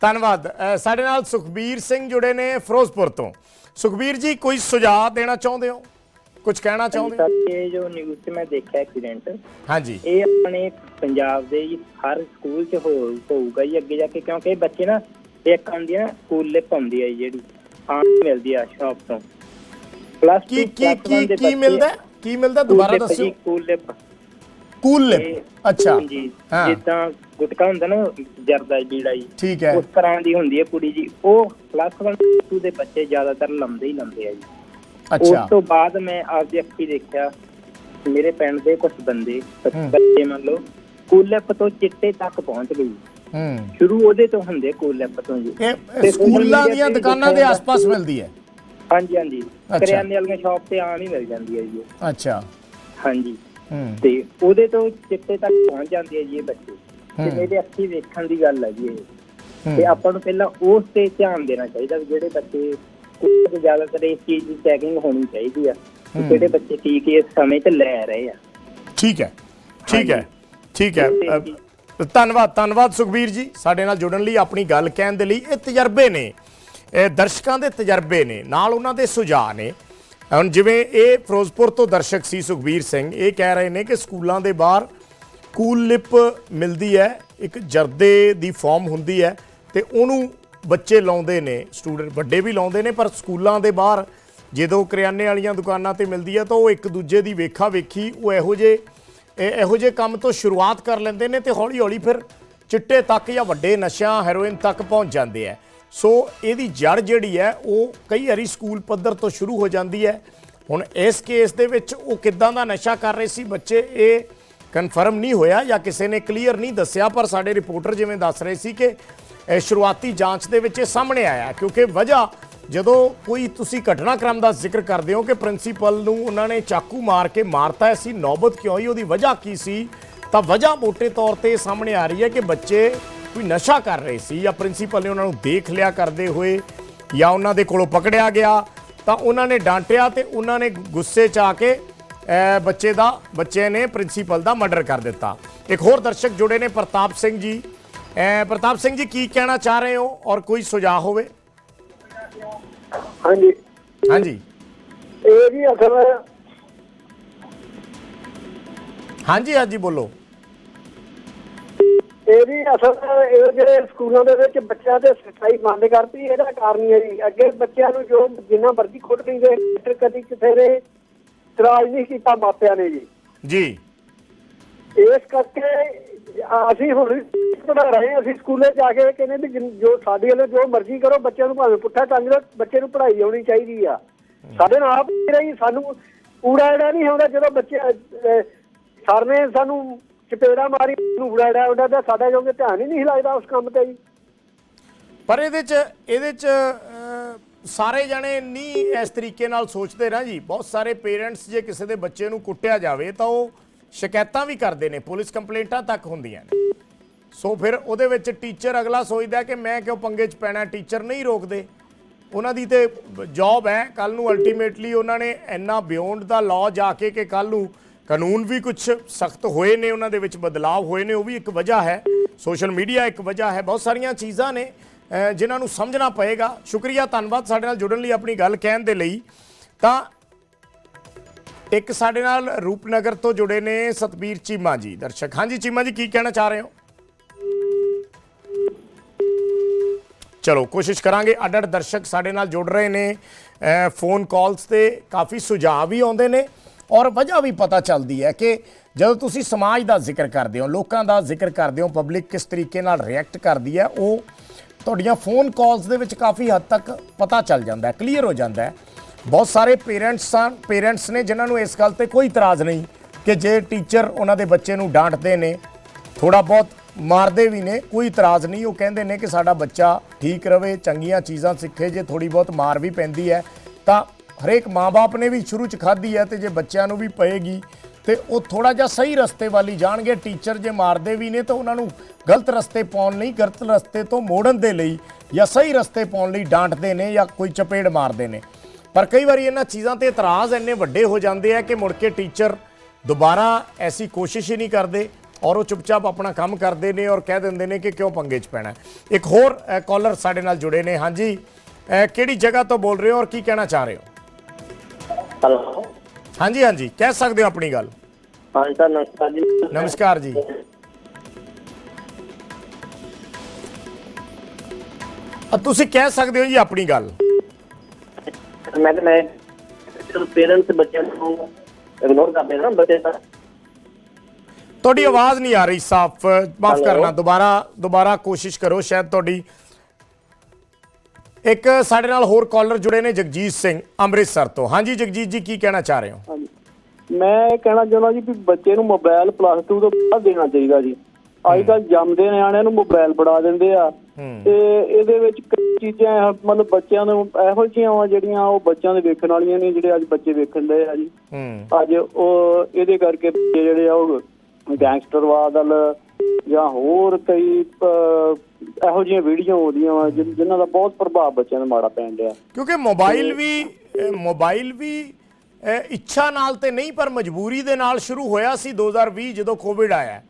ਧੰਨਵਾਦ। ਸਾਡੇ ਨਾਲ ਸੁਖਬੀਰ ਸਿੰਘ ਜੁੜੇ ਨੇ ਫਿਰੋਜ਼ਪੁਰ ਤੋਂ। ਸੁਖਬੀਰ ਜੀ ਕੋਈ ਸੁਝਾਅ ਦੇਣਾ ਚਾਹੁੰਦੇ ਹੋ? ਕੁਝ ਕਹਿਣਾ ਚਾਹੁੰਦੇ ਹੋ ਇਹ ਜੋ ਨਿਊਜ਼ ਤੇ ਮੈਂ ਦੇਖਿਆ ਐਕਸੀਡੈਂਟ ਹਾਂਜੀ। ਇਹ ਆਪਣੇ ਪੰਜਾਬ ਦੇ ਹਰ ਸਕੂਲ 'ਚ ਹੋਊਗਾ ਜੀ ਅੱਗੇ ਜਾ ਕੇ ਕਿਉਂਕਿ ਇਹ ਬੱਚੇ ਨਾ ਇੱਕ ਆਉਂਦੀ ਆ ਨਾ ਸਕੂਲ ਲਿਪ ਆਉਂਦੀ ਆ ਜਿਹੜੀ ਆਮ ਮਿਲਦੀ ਆ ਸ਼ਾਪ ਤੋਂ। ਪਲੱਸ ਕੀ ਕੀ ਕੀ ਕੀ ਮਿਲਦਾ? ਕੀ ਮਿਲਦਾ? ਦੁਬਾਰਾ ਦੱਸਿਓ। ਸਕੂਲ ਲਿਪ ਕੂਲ ਲਿਪ ਅੱਛਾ। ਜੀ ਹਾਂ। ਜਿੱਦਾਂ ਗੁਟਕਾ ਹੁੰਦਾ ਨਾ ਜਰਦਾ ਜਿਹੜਾ ਜੀ ਠੀਕ ਹੈ। ਉਸ ਤਰ੍ਹਾਂ ਦੀ ਹੁੰਦੀ ਹੈ ਕੁੜੀ ਜੀ। ਉਹ ਪਲੱਸ 1 2 ਦੇ ਬੱਚੇ ਜ਼ਿਆਦਾਤਰ ਲੰਮਦੇ ਹੀ ਲੰਮਦੇ ਆ ਜੀ। ਉਸ ਤੋਂ ਬਾਅਦ ਮੈਂ ਆਪਦੀ ਅੱਖੀ ਦੇਖਿਆ। ਮੇਰੇ ਪਿੰਡ ਦੇ ਕੁਝ ਬੰਦੇ ਬੱਚੇ ਮੰਨ ਲਓ ਕੂਲੈਪ ਤੋਂ ਚਿੱਟੇ ਤੱਕ ਪਹੁੰਚ ਗਏ। ਹੂੰ। ਸ਼ੁਰੂ ਉਹਦੇ ਤੋਂ ਹੁੰਦੇ ਕੂਲੈਪ ਤੋਂ ਜੀ। ਇਹ ਤੇ ਸਕੂਲਾਂ ਦੀਆਂ ਦੁਕਾਨਾਂ ਦੇ ਆਸ-ਪਾਸ ਮਿਲਦੀ ਹੈ? ਹਾਂਜੀ ਹਾਂਜੀ। ਕਰਿਆਨੇ ਵਾਲੀਆਂ ਸ਼ਾਪ ਤੇ ਆਮ ਹੀ ਮਿਲ ਜਾਂਦੀ ਹੈ ਜੀ। ਅੱਛਾ। ਹਾਂਜੀ। ਹੂੰ। ਤੇ ਉਹਦੇ ਤੋਂ ਚਿੱਟੇ ਤੱਕ ਪਹੁੰਚ ਜਾਂਦੇ ਆ ਜੀ ਇਹ ਬੱਚੇ। ਤੇ। ਮੇਰੇ ਅੱਖੀ ਵੇਖਣ ਦੀ ਗੱਲ ਹੈ ਜੀ ਇਹ। ਤੇ ਆਪਾਂ ਨੂੰ ਪਹਿਲਾਂ ਉਸ ਤੇ ਧਿਆਨ ਦੇਣਾ ਚਾਹੀਦਾ ਜਿਹੜੇ ਬੱਚੇ ਕੁਝ ਜ਼ਿਆਦਾਤਰ ਇਸ ਚੀਜ਼ ਦੀ ਚੈਕਿੰਗ ਹੋਣੀ ਚਾਹੀਦੀ ਆ। ਕਿ ਹੂੰ। ਜਿਹੜੇ ਬੱਚੇ ਠੀਕ ਇਸ ਸਮੇਂ ਤੇ ਲੈ ਰਹੇ ਆ। ਠੀਕ ਹੈ ਠੀਕ ਹੈ ਠੀਕ ਹੈ। ਅ, ਧੰਨਵਾਦ ਧੰਨਵਾਦ ਸੁਖਬੀਰ ਜੀ ਸਾਡੇ ਨਾਲ ਜੁੜਨ ਲਈ ਆਪਣੀ ਗੱਲ ਕਹਿਣ ਦੇ ਲਈ। ਇਹ ਤਜਰਬੇ ਨੇ ਇਹ ਦਰਸ਼ਕਾਂ ਦੇ ਤਜਰਬੇ ਨੇ ਨਾਲ ਉਹਨਾਂ ਦੇ ਸੁਝਾਅ ਨੇ। ਹੁਣ ਜਿਵੇਂ ਇਹ ਫਿਰੋਜ਼ਪੁਰ ਤੋਂ ਦਰਸ਼ਕ ਸੀ ਸੁਖਬੀਰ ਸਿੰਘ ਇਹ ਕਹਿ ਰਹੇ ਨੇ ਕਿ ਸਕੂਲਾਂ ਦੇ ਬਾਹਰ ਕੂਲ ਲਿਪ ਮਿਲਦੀ ਹੈ ਇੱਕ ਜਰਦੇ ਦੀ ਫਾਰਮ ਹੁੰਦੀ ਹੈ ਤੇ ਉਹਨੂੰ ਬੱਚੇ ਲਾਉਂਦੇ ਨੇ ਸਟੂਡੈਂਟ ਵੱਡੇ ਵੀ ਲਾਉਂਦੇ ਨੇ, ਪਰ ਸਕੂਲਾਂ ਦੇ ਬਾਹਰ ਜਦੋਂ ਕਰਿਆਨੇ ਵਾਲੀਆਂ ਦੁਕਾਨਾਂ ਤੇ ਮਿਲਦੀ ਹੈ ਤਾਂ ਉਹ ਇੱਕ ਦੂਜੇ ਦੀ ਵੇਖਾ ਵੇਖੀ, ਉਹ ਇਹੋ ਜੇ ਇਹੋ ਜੇ ਕੰਮ ਤੋਂ ਸ਼ੁਰੂਆਤ ਕਰ ਲੈਂਦੇ ਨੇ ਤੇ ਹੌਲੀ ਹੌਲੀ ਫਿਰ ਚਿੱਟੇ ਤੱਕ ਜਾਂ ਵੱਡੇ ਨਸ਼ਿਆਂ, ਹੈਰੋਇਨ ਤੱਕ ਪਹੁੰਚ ਜਾਂਦੇ ਆ। ਸੋ ਇਹਦੀ ਜੜ ਜਿਹੜੀ ਹੈ ਉਹ ਕਈ ਵਾਰੀ ਸਕੂਲ ਪੱਧਰ ਤੋਂ ਸ਼ੁਰੂ ਹੋ ਜਾਂਦੀ ਹੈ ਹੁਣ ਇਸ ਕੇਸ ਦੇ ਵਿੱਚ ਉਹ ਕਿੱਦਾਂ ਦਾ ਨਸ਼ਾ ਕਰ ਰਹੇ ਸੀ ਬੱਚੇ, ਇਹ ਕਨਫਰਮ ਨਹੀਂ ਹੋਇਆ ਜਾਂ ਕਿਸੇ ਨੇ ਕਲੀਅਰ ਨਹੀਂ ਦੱਸਿਆ, ਪਰ ਸਾਡੇ ਰਿਪੋਰਟਰ ਜਿਵੇਂ ਦੱਸ ਰਹੇ ਸੀ ਕਿ ਸ਼ੁਰੂਆਤੀ ਜਾਂਚ ਦੇ ਵਿੱਚ ਇਹ ਸਾਹਮਣੇ ਆਇਆ, ਕਿਉਂਕਿ ਵਜ੍ਹਾ ਜਦੋਂ ਕੋਈ ਤੁਸੀਂ ਘਟਨਾਕ੍ਰਮ ਦਾ ਜ਼ਿਕਰ ਕਰਦੇ ਹੋ ਕਿ ਪ੍ਰਿੰਸੀਪਲ ਨੂੰ ਉਹਨਾਂ ਨੇ ਚਾਕੂ ਮਾਰ ਕੇ ਮਾਰਤਾ ਸੀ, ਨੌਬਤ ਕਿਉਂ ਆਈ, ਉਹਦੀ ਵਜ੍ਹਾ ਕੀ ਸੀ, ਤਾਂ ਵਜ੍ਹਾ ਮੋਟੇ ਤੌਰ ਤੇ ਇਹ ਸਾਹਮਣੇ ਆ ਰਹੀ ਹੈ ਕਿ ਬੱਚੇ ਕੋਈ ਨਸ਼ਾ ਕਰ ਰਹੇ ਸੀ ਜਾਂ ਪ੍ਰਿੰਸੀਪਲ ਨੇ ਉਹਨਾਂ ਨੂੰ ਦੇਖ ਲਿਆ ਕਰਦੇ ਹੋਏ ਜਾਂ ਉਹਨਾਂ ਦੇ ਕੋਲੋਂ ਪਕੜਿਆ ਗਿਆ, ਤਾਂ ਉਹਨਾਂ ਨੇ ਡਾਂਟਿਆ ਤੇ ਉਹਨਾਂ ਨੇ ਗੁੱਸੇ 'ਚ ਆ ਕੇ ਬੱਚੇ ਦਾ, ਬੱਚੇ ਨੇ ਪ੍ਰਿੰਸੀਪਲ ਦਾ ਮਰਡਰ ਕਰ ਦਿੱਤਾ। ਇੱਕ ਹੋਰ ਦਰਸ਼ਕ ਜੁੜੇ ਨੇ, ਪ੍ਰਤਾਪ ਸਿੰਘ ਜੀ। ਪ੍ਰਤਾਪ ਸਿੰਘ ਜੀ ਕੀ ਕਹਿਣਾ ਚਾਹ ਰਹੇ ਹੋ? ਔਰ ਕੋਈ ਸੁਝਾਅ ਹੋਵੇ? ਹਾਂਜੀ। ਹਾਂਜੀ। ਇਹ ਜੀ ਅਸਲ ਹਾਂਜੀ ਹਾਂਜੀ ਬੋਲੋ। ਇਹ ਜੀ ਅਸਲ ਇਹ ਜਿਹੜੇ ਸਕੂਲਾਂ ਦੇ ਵਿੱਚ ਬੱਚਿਆਂ ਤੇ ਸਖਤਾਈ ਬੰਦ ਕਰਤੀ ਇਹਦਾ ਕਾਰਨ ਹੀ ਹੈ ਜੀ। ਅੱਗੇ ਬੱਚਿਆਂ ਨੂੰ ਜੋ ਜਿੰਨਾ ਮਰਜ਼ੀ ਖੁੱਟ ਟੀਚਰ ਕਦੀ ਕਿਸੇ ਨੇ ਇਤਰਾਜ਼ ਨਹੀਂ ਕੀਤਾ ਮਾਪਿਆਂ ਨੇ ਜੀ। ਜੀ। ਇਸ ਕਰਕੇ ਅਸੀਂ ਹੁਣ ਪੜਾ ਰਹੇ ਹਾਂ, ਅਸੀਂ ਸਕੂਲੇ ਜਾ ਕੇ ਕਹਿੰਦੇ ਵੀ ਜਿਨ- ਜੋ ਸਾਡੇ ਵੱਲੋਂ ਜੋ ਮਰਜ਼ੀ ਕਰੋ ਬੱਚਿਆਂ ਨੂੰ ਭਾਵੇਂ ਪੁੱਠਾ ਟੰਗ ਲਓ ਬੱਚੇ ਨੂੰ ਪੜ੍ਹਾਈ ਆਉਣੀ ਚਾਹੀਦੀ ਆ। ਸਾਡੇ ਨਾਲ ਆਪ ਹੀ ਰਹੀ ਸਾਨੂੰ ਊੜਾ ਜਿਹੜਾ ਨਹੀਂ ਹੁੰਦਾ ਜਦੋਂ ਬੱਚੇ ਅਹ, ਸਰ ਨੇ ਸਾਨੂੰ ਚਪੇੜਾ ਮਾਰੀ ਨੂੰ ਊੜਾ ਜਿਹੜਾ ਹੁੰਦਾ ਤਾਂ ਸਾਡਾ ਕਿਉਂਕਿ ਧਿਆਨ ਹੀ ਨਹੀਂ ਲੱਗਦਾ ਉਸ ਕੰਮ ਤੇ ਜੀ। ਪਰ ਇਹਦੇ ਚ ਇਹਦੇ ਚ ਅਹ, ਸਾਰੇ ਜਣੇ ਨਹੀਂ ਇਸ ਤਰੀਕੇ ਨਾਲ ਸੋਚਦੇ ਨਾ ਜੀ ਬਹੁਤ ਸਾਰੇ ਪੇਰੈਂਟਸ ਜੇ ਕਿਸੇ ਦੇ ਬੱਚੇ ਨੂੰ ਕੁੱਟਿਆ ਜਾਵੇ ਤਾਂ ਉਹ ਸ਼ਿਕਾਇਤਾਂ ਵੀ ਕਰਦੇ ਨੇ ਪੁਲਿਸ ਕੰਪਲੇਂਟਾਂ ਤੱਕ ਹੁੰਦੀਆਂ ਨੇ। ਸੋ ਫਿਰ ਉਹਦੇ ਵਿੱਚ ਟੀਚਰ ਅਗਲਾ ਸੋਚਦਾ ਕਿ ਮੈਂ ਕਿਉਂ ਪੰਗੇ 'ਚ ਪੈਣਾ ਟੀਚਰ ਨਹੀਂ ਰੋਕਦੇ। ਉਹਨਾਂ ਦੀ ਤੇ ਜੌਬ ਹੈ ਕੱਲ ਨੂੰ ਅਲਟੀਮੇਟਲੀ ਉਹਨਾਂ ਨੇ ਇੰਨਾ ਬਿਯੋਂਡ ਦਾ ਲਾਅ ਜਾ ਕੇ ਕਿ ਕੱਲ ਨੂੰ ਕਾਨੂੰਨ ਵੀ ਕੁਝ ਸਖਤ ਹੋਏ ਨੇ ਉਹਨਾਂ ਦੇ ਵਿੱਚ ਬਦਲਾਅ ਹੋਏ ਨੇ ਉਹ ਵੀ ਇੱਕ ਵਜ੍ਹਾ ਹੈ। ਸੋਸ਼ਲ ਮੀਡੀਆ ਇੱਕ ਵਜ੍ਹਾ ਹੈ ਬਹੁਤ ਸਾਰੀਆਂ ਚੀਜ਼ਾਂ ਨੇ ਅਹ, ਜਿਨ੍ਹਾਂ ਨੂੰ ਸਮਝਣਾ ਪਏਗਾ। ਸ਼ੁਕਰੀਆ ਧੰਨਵਾਦ ਸਾਡੇ ਨਾਲ ਜੁੜਨ ਲਈ ਆਪਣੀ ਗੱਲ ਕਹਿਣ ਦੇ ਲਈ। ਤਾਂ ਇੱਕ ਸਾਡੇ ਨਾਲ ਰੂਪਨਗਰ ਤੋਂ ਜੁੜੇ ਨੇ ਸਤਬੀਰ ਚੀਮਾ ਜੀ, ਦਰਸ਼ਕ। ਹਾਂਜੀ ਚੀਮਾ ਜੀ, ਕੀ ਕਹਿਣਾ ਚਾਹ ਰਹੇ ਹੋ? ਚਲੋ, ਕੋਸ਼ਿਸ਼ ਕਰਾਂਗੇ ਅੱਡ ਅੱਡ ਦਰਸ਼ਕ ਸਾਡੇ ਨਾਲ ਜੁੜ ਰਹੇ ਨੇ। ਫੋਨ ਕਾਲਸ ਤੇ ਕਾਫੀ ਸੁਝਾਅ ਵੀ ਆਉਂਦੇ ਨੇ ਔਰ ਵਜ੍ਹਾ ਵੀ ਪਤਾ ਚੱਲਦੀ ਹੈ ਕਿ ਜਦੋਂ ਤੁਸੀਂ ਸਮਾਜ ਦਾ ਜ਼ਿਕਰ ਕਰਦੇ ਹੋ, ਲੋਕਾਂ ਦਾ ਜ਼ਿਕਰ ਕਰਦੇ ਹੋ ਪਬਲਿਕ ਕਿਸ ਤਰੀਕੇ ਨਾਲ ਰਿਐਕਟ ਕਰਦੀ ਹੈ, ਉਹ ਤੁਹਾਡੀਆਂ ਫੋਨ ਕਾਲਸ ਦੇ ਵਿੱਚ ਕਾਫੀ ਹੱਦ ਤੱਕ ਪਤਾ ਚੱਲ ਜਾਂਦਾ ਹੈ ਕਲੀਅਰ ਹੋ ਜਾਂਦਾ ਹੈ। ਬਹੁਤ ਸਾਰੇ ਪੇਰੈਂਟਸ ਸਨ, ਪੇਰੈਂਟਸ ਨੇ ਜਿਨ੍ਹਾਂ ਨੂੰ ਇਸ ਗੱਲ ਤੇ ਕੋਈ ਇਤਰਾਜ਼ ਨਹੀਂ ਕਿ ਜੇ ਟੀਚਰ ਉਹਨਾਂ ਦੇ ਬੱਚੇ ਨੂੰ ਡਾਂਟਦੇ ਨੇ ਥੋੜਾ ਬਹੁਤ ਮਾਰਦੇ ਵੀ ਨੇ, ਕੋਈ ਇਤਰਾਜ਼ ਨਹੀਂ। ਉਹ ਕਹਿੰਦੇ ਨੇ ਕਿ ਸਾਡਾ ਬੱਚਾ ਠੀਕ ਰਵੇ, ਚੰਗੀਆਂ ਚੀਜ਼ਾਂ ਸਿੱਖੇ, ਜੇ ਥੋੜੀ ਬਹੁਤ ਮਾਰ ਵੀ ਪੈਂਦੀ ਹੈ, ਤਾਂ ਹਰੇਕ ਮਾਪੇ ਨੇ ਵੀ ਸ਼ੁਰੂ ਚ ਖਾਧੀ ਹੈ ਤੇ ਜੇ ਬੱਚਿਆਂ ਨੂੰ ਵੀ ਪਏਗੀ ਤੇ ਉਹ ਥੋੜਾ ਜਿਹਾ ਸਹੀ ਰਸਤੇ ਵਾਲੀ ਜਾਣਗੇ। ਟੀਚਰ ਜੇ ਮਾਰਦੇ ਵੀ ਨੇ ਤਾਂ ਉਹਨਾਂ ਨੂੰ ਗਲਤ ਰਸਤੇ ਪਾਉਣ ਲਈ, ਗਲਤ ਰਸਤੇ ਤੋਂ ਮੋੜਨ ਦੇ ਲਈ ਜਾਂ ਸਹੀ ਰਸਤੇ ਪਾਉਣ ਲਈ ਡਾਂਟਦੇ ਨੇ ਜਾਂ ਕੋਈ ਚਪੇੜ ਮਾਰਦੇ ਨੇ। ਪਰ ਕਈ ਵਾਰੀ ਇਹਨਾਂ ਚੀਜ਼ਾਂ ਤੇ ਇਤਰਾਜ਼ ਇੰਨੇ ਵੱਡੇ ਹੋ ਜਾਂਦੇ ਆ ਕਿ ਮੁੜ ਕੇ ਟੀਚਰ ਦੁਬਾਰਾ ਐਸੀ ਕੋਸ਼ਿਸ਼ ਹੀ ਨਹੀਂ ਕਰਦੇ ਔਰ ਉਹ ਚੁੱਪਚਾਪ ਆਪਣਾ ਕੰਮ ਕਰਦੇ ਨੇ ਔਰ ਕਹਿ ਦਿੰਦੇ ਨੇ ਕਿ ਕਿਉਂ ਪੰਗੇ 'ਚ ਪੈਣਾ। ਇੱਕ ਹੋਰ ਕਾਲਰ ਸਾਡੇ ਨਾਲ ਜੁੜੇ ਨੇ। ਹਾਂਜੀ ਕਿਹੜੀ ਜਗ੍ਹਾ ਤੋਂ ਬੋਲ ਰਹੇ ਹੋ ਔਰ ਕੀ ਕਹਿਣਾ ਚਾਹ ਰਹੇ ਹੋ? ਹੈਲੋ ਹਾਂਜੀ ਹਾਂਜੀ ਕਹਿ ਸਕਦੇ ਹੋ ਆਪਣੀ ਗੱਲ। ਹਾਂਜੀ ਸਰ ਨਮਸਕਾਰ ਜੀ। ਨਮਸਕਾਰ ਜੀ। ਅ, ਤੁਸੀਂ ਕਹਿ ਸਕਦੇ ਹੋ ਜੀ ਆਪਣੀ ਗੱਲ। ਮੈਂ ਕਿ ਮੈਂ ਚਲੋ ਪੇਰੈਂਟਸ ਬੱਚਿਆਂ ਨੂੰ ਇਗਨੋਰ ਕਰਦੇ ਨੇ ਨਾ ਬੱਚੇ ਤਾਂ। ਤੁਹਾਡੀ ਆਵਾਜ਼ ਨਹੀਂ ਆ ਰਹੀ ਸਾਫ਼। ਮਾਫ? ਕਰਨਾ ਦੁਬਾਰਾ ਦੁਬਾਰਾ ਕੋਸ਼ਿਸ਼ ਕਰੋ ਸ਼ਾਇਦ ਤੁਹਾਡੀ। ਇੱਕ ਸਾਡੇ ਨਾਲ ਹੋਰ ਕਾਲਰ ਜੁੜੇ ਨੇ ਜਗਜੀਤ ਸਿੰਘ ਅੰਮ੍ਰਿਤਸਰ ਤੋਂ। ਹਾਂਜੀ ਜਗਜੀਤ ਜੀ ਕੀ ਕਹਿਣਾ ਚਾਹ ਰਹੇ ਹੋ? ਮੈਂ ਇਹ ਕਹਿਣਾ ਚਾਹੁੰਦਾ ਜੀ ਵੀ ਬੱਚੇ ਨੂੰ ਮੋਬਾਈਲ ਪਲੱਸ 2 ਤੋਂ ਬਾਅਦ ਦੇਣਾ ਚਾਹੀਦਾ ਜੀ। ਅੱਜ ਕੱਲ ਜੰਮਦੇ ਨਿਆਣਿਆਂ ਨੂੰ ਮੋਬਾਈਲ ਫੜਾ ਦਿੰਦੇ ਆ। ਤੇ ਇਹਦੇ ਵਿੱਚ ਕਈ ਚੀਜ਼ਾਂ ਮਤਲਬ ਬੱਚਿਆਂ ਨੂੰ ਇਹੋ ਜਿਹੀਆਂ ਵਾ ਜਿਹੜੀਆਂ ਉਹ ਬੱਚਿਆਂ ਦੇ ਵੇਖਣ ਵਾਲੀਆਂ ਨੇ ਜਿਹੜੇ ਅੱਜ ਬੱਚੇ ਵੇਖਣ ਦੇ ਆ ਜੀ। ਅੱਜ ਉਹ ਇਹਦੇ ਕਰਕੇ ਜਿਹੜੇ ਆ ਉਹ ਗੈਂਗਸਟਰਵਾਦ ਵੱਲ ਜਾਂ ਹੋਰ ਕਈ ਇਹੋ ਜਿਹੀਆਂ ਵੀਡੀਓ ਆਉਂਦੀਆਂ ਜਿ- ਜਿਨ੍ਹਾਂ ਦਾ ਬਹੁਤ ਪ੍ਰਭਾਵ ਬੱਚਿਆਂ ਤੇ ਮਾੜਾ ਪੈਣ ਡਿਆ। ਕਿਉਂਕਿ ਮੋਬਾਈਲ ਵੀ ਮੋਬਾਈਲ ਵੀ ਇੱਛਾ ਨਾਲ ਤੇ ਨਹੀਂ ਪਰ ਮਜਬੂਰੀ ਦੇ ਨਾਲ ਸ਼ੁਰੂ ਹੋਇਆ ਸੀ 2020 ਜਦੋਂ ਕੋਵਿਡ ਆਇਆ।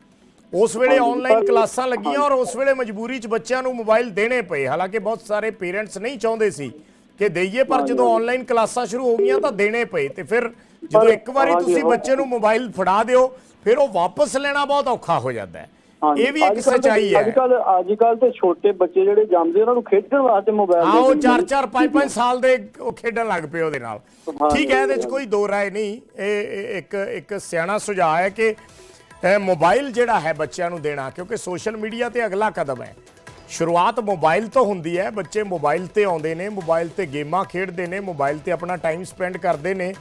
ਉਸ ਵੇਲੇ ਆਨਲਾਈਨ ਕਲਾਸਾਂ ਲੱਗੀਆਂ ਔਰ ਉਸ ਵੇਲੇ ਮਜਬੂਰੀ 'ਚ ਬੱਚਿਆਂ ਨੂੰ ਮੋਬਾਈਲ ਦੇਣੇ ਪਏ। ਹਾਲਾਂਕਿ ਬਹੁਤ ਸਾਰੇ ਪੇਰੈਂਟਸ ਨਹੀਂ ਚਾਹੁੰਦੇ ਸੀ ਕਿ ਦੇਈਏ ਪਰ ਜਦੋਂ ਆਨਲਾਈਨ ਕਲਾਸਾਂ ਸ਼ੁਰੂ ਹੋ ਗਈਆਂ ਤਾਂ ਦੇਣੇ ਪਏ। ਤੇ ਫਿਰ ਜਦੋਂ ਇੱਕ ਵਾਰੀ ਤੁਸੀਂ। ਬੱਚੇ ਨੂੰ ਮੋਬਾਈਲ ਫੜਾ ਦਿਓ ਫਿਰ ਉਹ ਵਾਪਸ ਲੈਣਾ ਬਹੁਤ ਔਖਾ ਹੋ ਜਾਂਦਾ ਹੈ। ਇਹ ਵੀ ਇੱਕ ਸੱਚਾਈ ਹੈ। ਅੱਜ ਕੱਲ ਅੱਜ ਕੱਲ ਤੇ ਛੋਟੇ ਬੱਚੇ ਜਿਹੜੇ ਜੰਮਦੇ ਉਹਨਾਂ ਨੂੰ ਖੇਡਣ ਵਾਸਤੇ ਮੋਬਾਈਲ ਹਾਂ ਉਹ 4-4 5-5 ਸਾਲ ਦੇ ਉਹ ਖੇਡਣ ਲੱਗ ਪਏ ਉਹਦੇ ਨਾਲ। ਠੀਕ ਹੈ ਇਹਦੇ 'ਚ ਕੋਈ ਦੋ ਰਾਏ ਨਹੀਂ। ਇਹ ਇੱਕ ਇੱਕ ਸਿਆਣਾ ਸੁਝਾਅ ਹੈ ਕਿ ਇਹ ਮੋਬਾਈਲ ਜਿਹੜਾ ਹੈ ਬੱਚਿਆਂ ਨੂੰ ਦੇਣਾ, ਕਿਉਂਕਿ ਸੋਸ਼ਲ ਮੀਡੀਆ ਤੇ ਅਗਲਾ ਕਦਮ ਹੈ। ਸ਼ੁਰੂਆਤ ਮੋਬਾਈਲ ਤੋਂ ਹੁੰਦੀ ਹੈ। ਬੱਚੇ ਮੋਬਾਈਲ ਤੇ ਆਉਂਦੇ ਨੇ ਮੋਬਾਈਲ ਤੇ ਗੇਮਾਂ ਖੇਡਦੇ ਨੇ ਮੋਬਾਈਲ ਤੇ ਆਪਣਾ ਟਾਈਮ ਸਪੈਂਡ ਕਰਦੇ ਨੇ।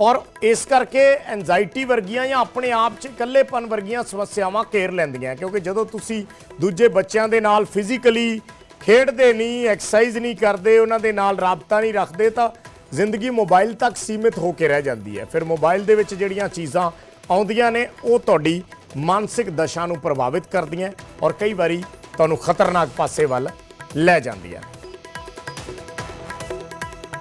ਔਰ ਇਸ ਕਰਕੇ ਐਂਜਾਇਟੀ ਵਰਗੀਆਂ ਜਾਂ ਆਪਣੇ ਆਪ 'ਚ ਇਕੱਲੇਪਨ ਵਰਗੀਆਂ ਸਮੱਸਿਆਵਾਂ ਘੇਰ ਲੈਂਦੀਆਂ ਕਿਉਂਕਿ ਜਦੋਂ ਤੁਸੀਂ ਦੂਜੇ ਬੱਚਿਆਂ ਦੇ ਨਾਲ ਫਿਜ਼ੀਕਲੀ ਖੇਡਦੇ ਨਹੀਂ ਐਕਸਰਸਾਈਜ਼ ਨਹੀਂ ਕਰਦੇ, ਉਹਨਾਂ ਦੇ ਨਾਲ ਰਾਬਤਾ ਨਹੀਂ ਰੱਖਦੇ, ਤਾਂ ਜ਼ਿੰਦਗੀ ਮੋਬਾਈਲ ਤੱਕ ਸੀਮਿਤ ਹੋ ਕੇ ਰਹਿ ਜਾਂਦੀ ਹੈ। ਫਿਰ ਮੋਬਾਈਲ ਦੇ ਵਿੱਚ ਜਿਹੜੀਆਂ ਚੀਜ਼ਾਂ ਆਉਂਦੀਆਂ ਨੇ, ਉਹ ਤੁਹਾਡੀ ਮਾਨਸਿਕ ਦਸ਼ਾ ਨੂੰ ਪ੍ਰਭਾਵਿਤ ਕਰਦੀਆਂ ਔਰ ਕਈ ਵਾਰੀ ਤੁਹਾਨੂੰ ਖਤਰਨਾਕ ਪਾਸੇ ਵੱਲ ਲੈ ਜਾਂਦੀਆਂ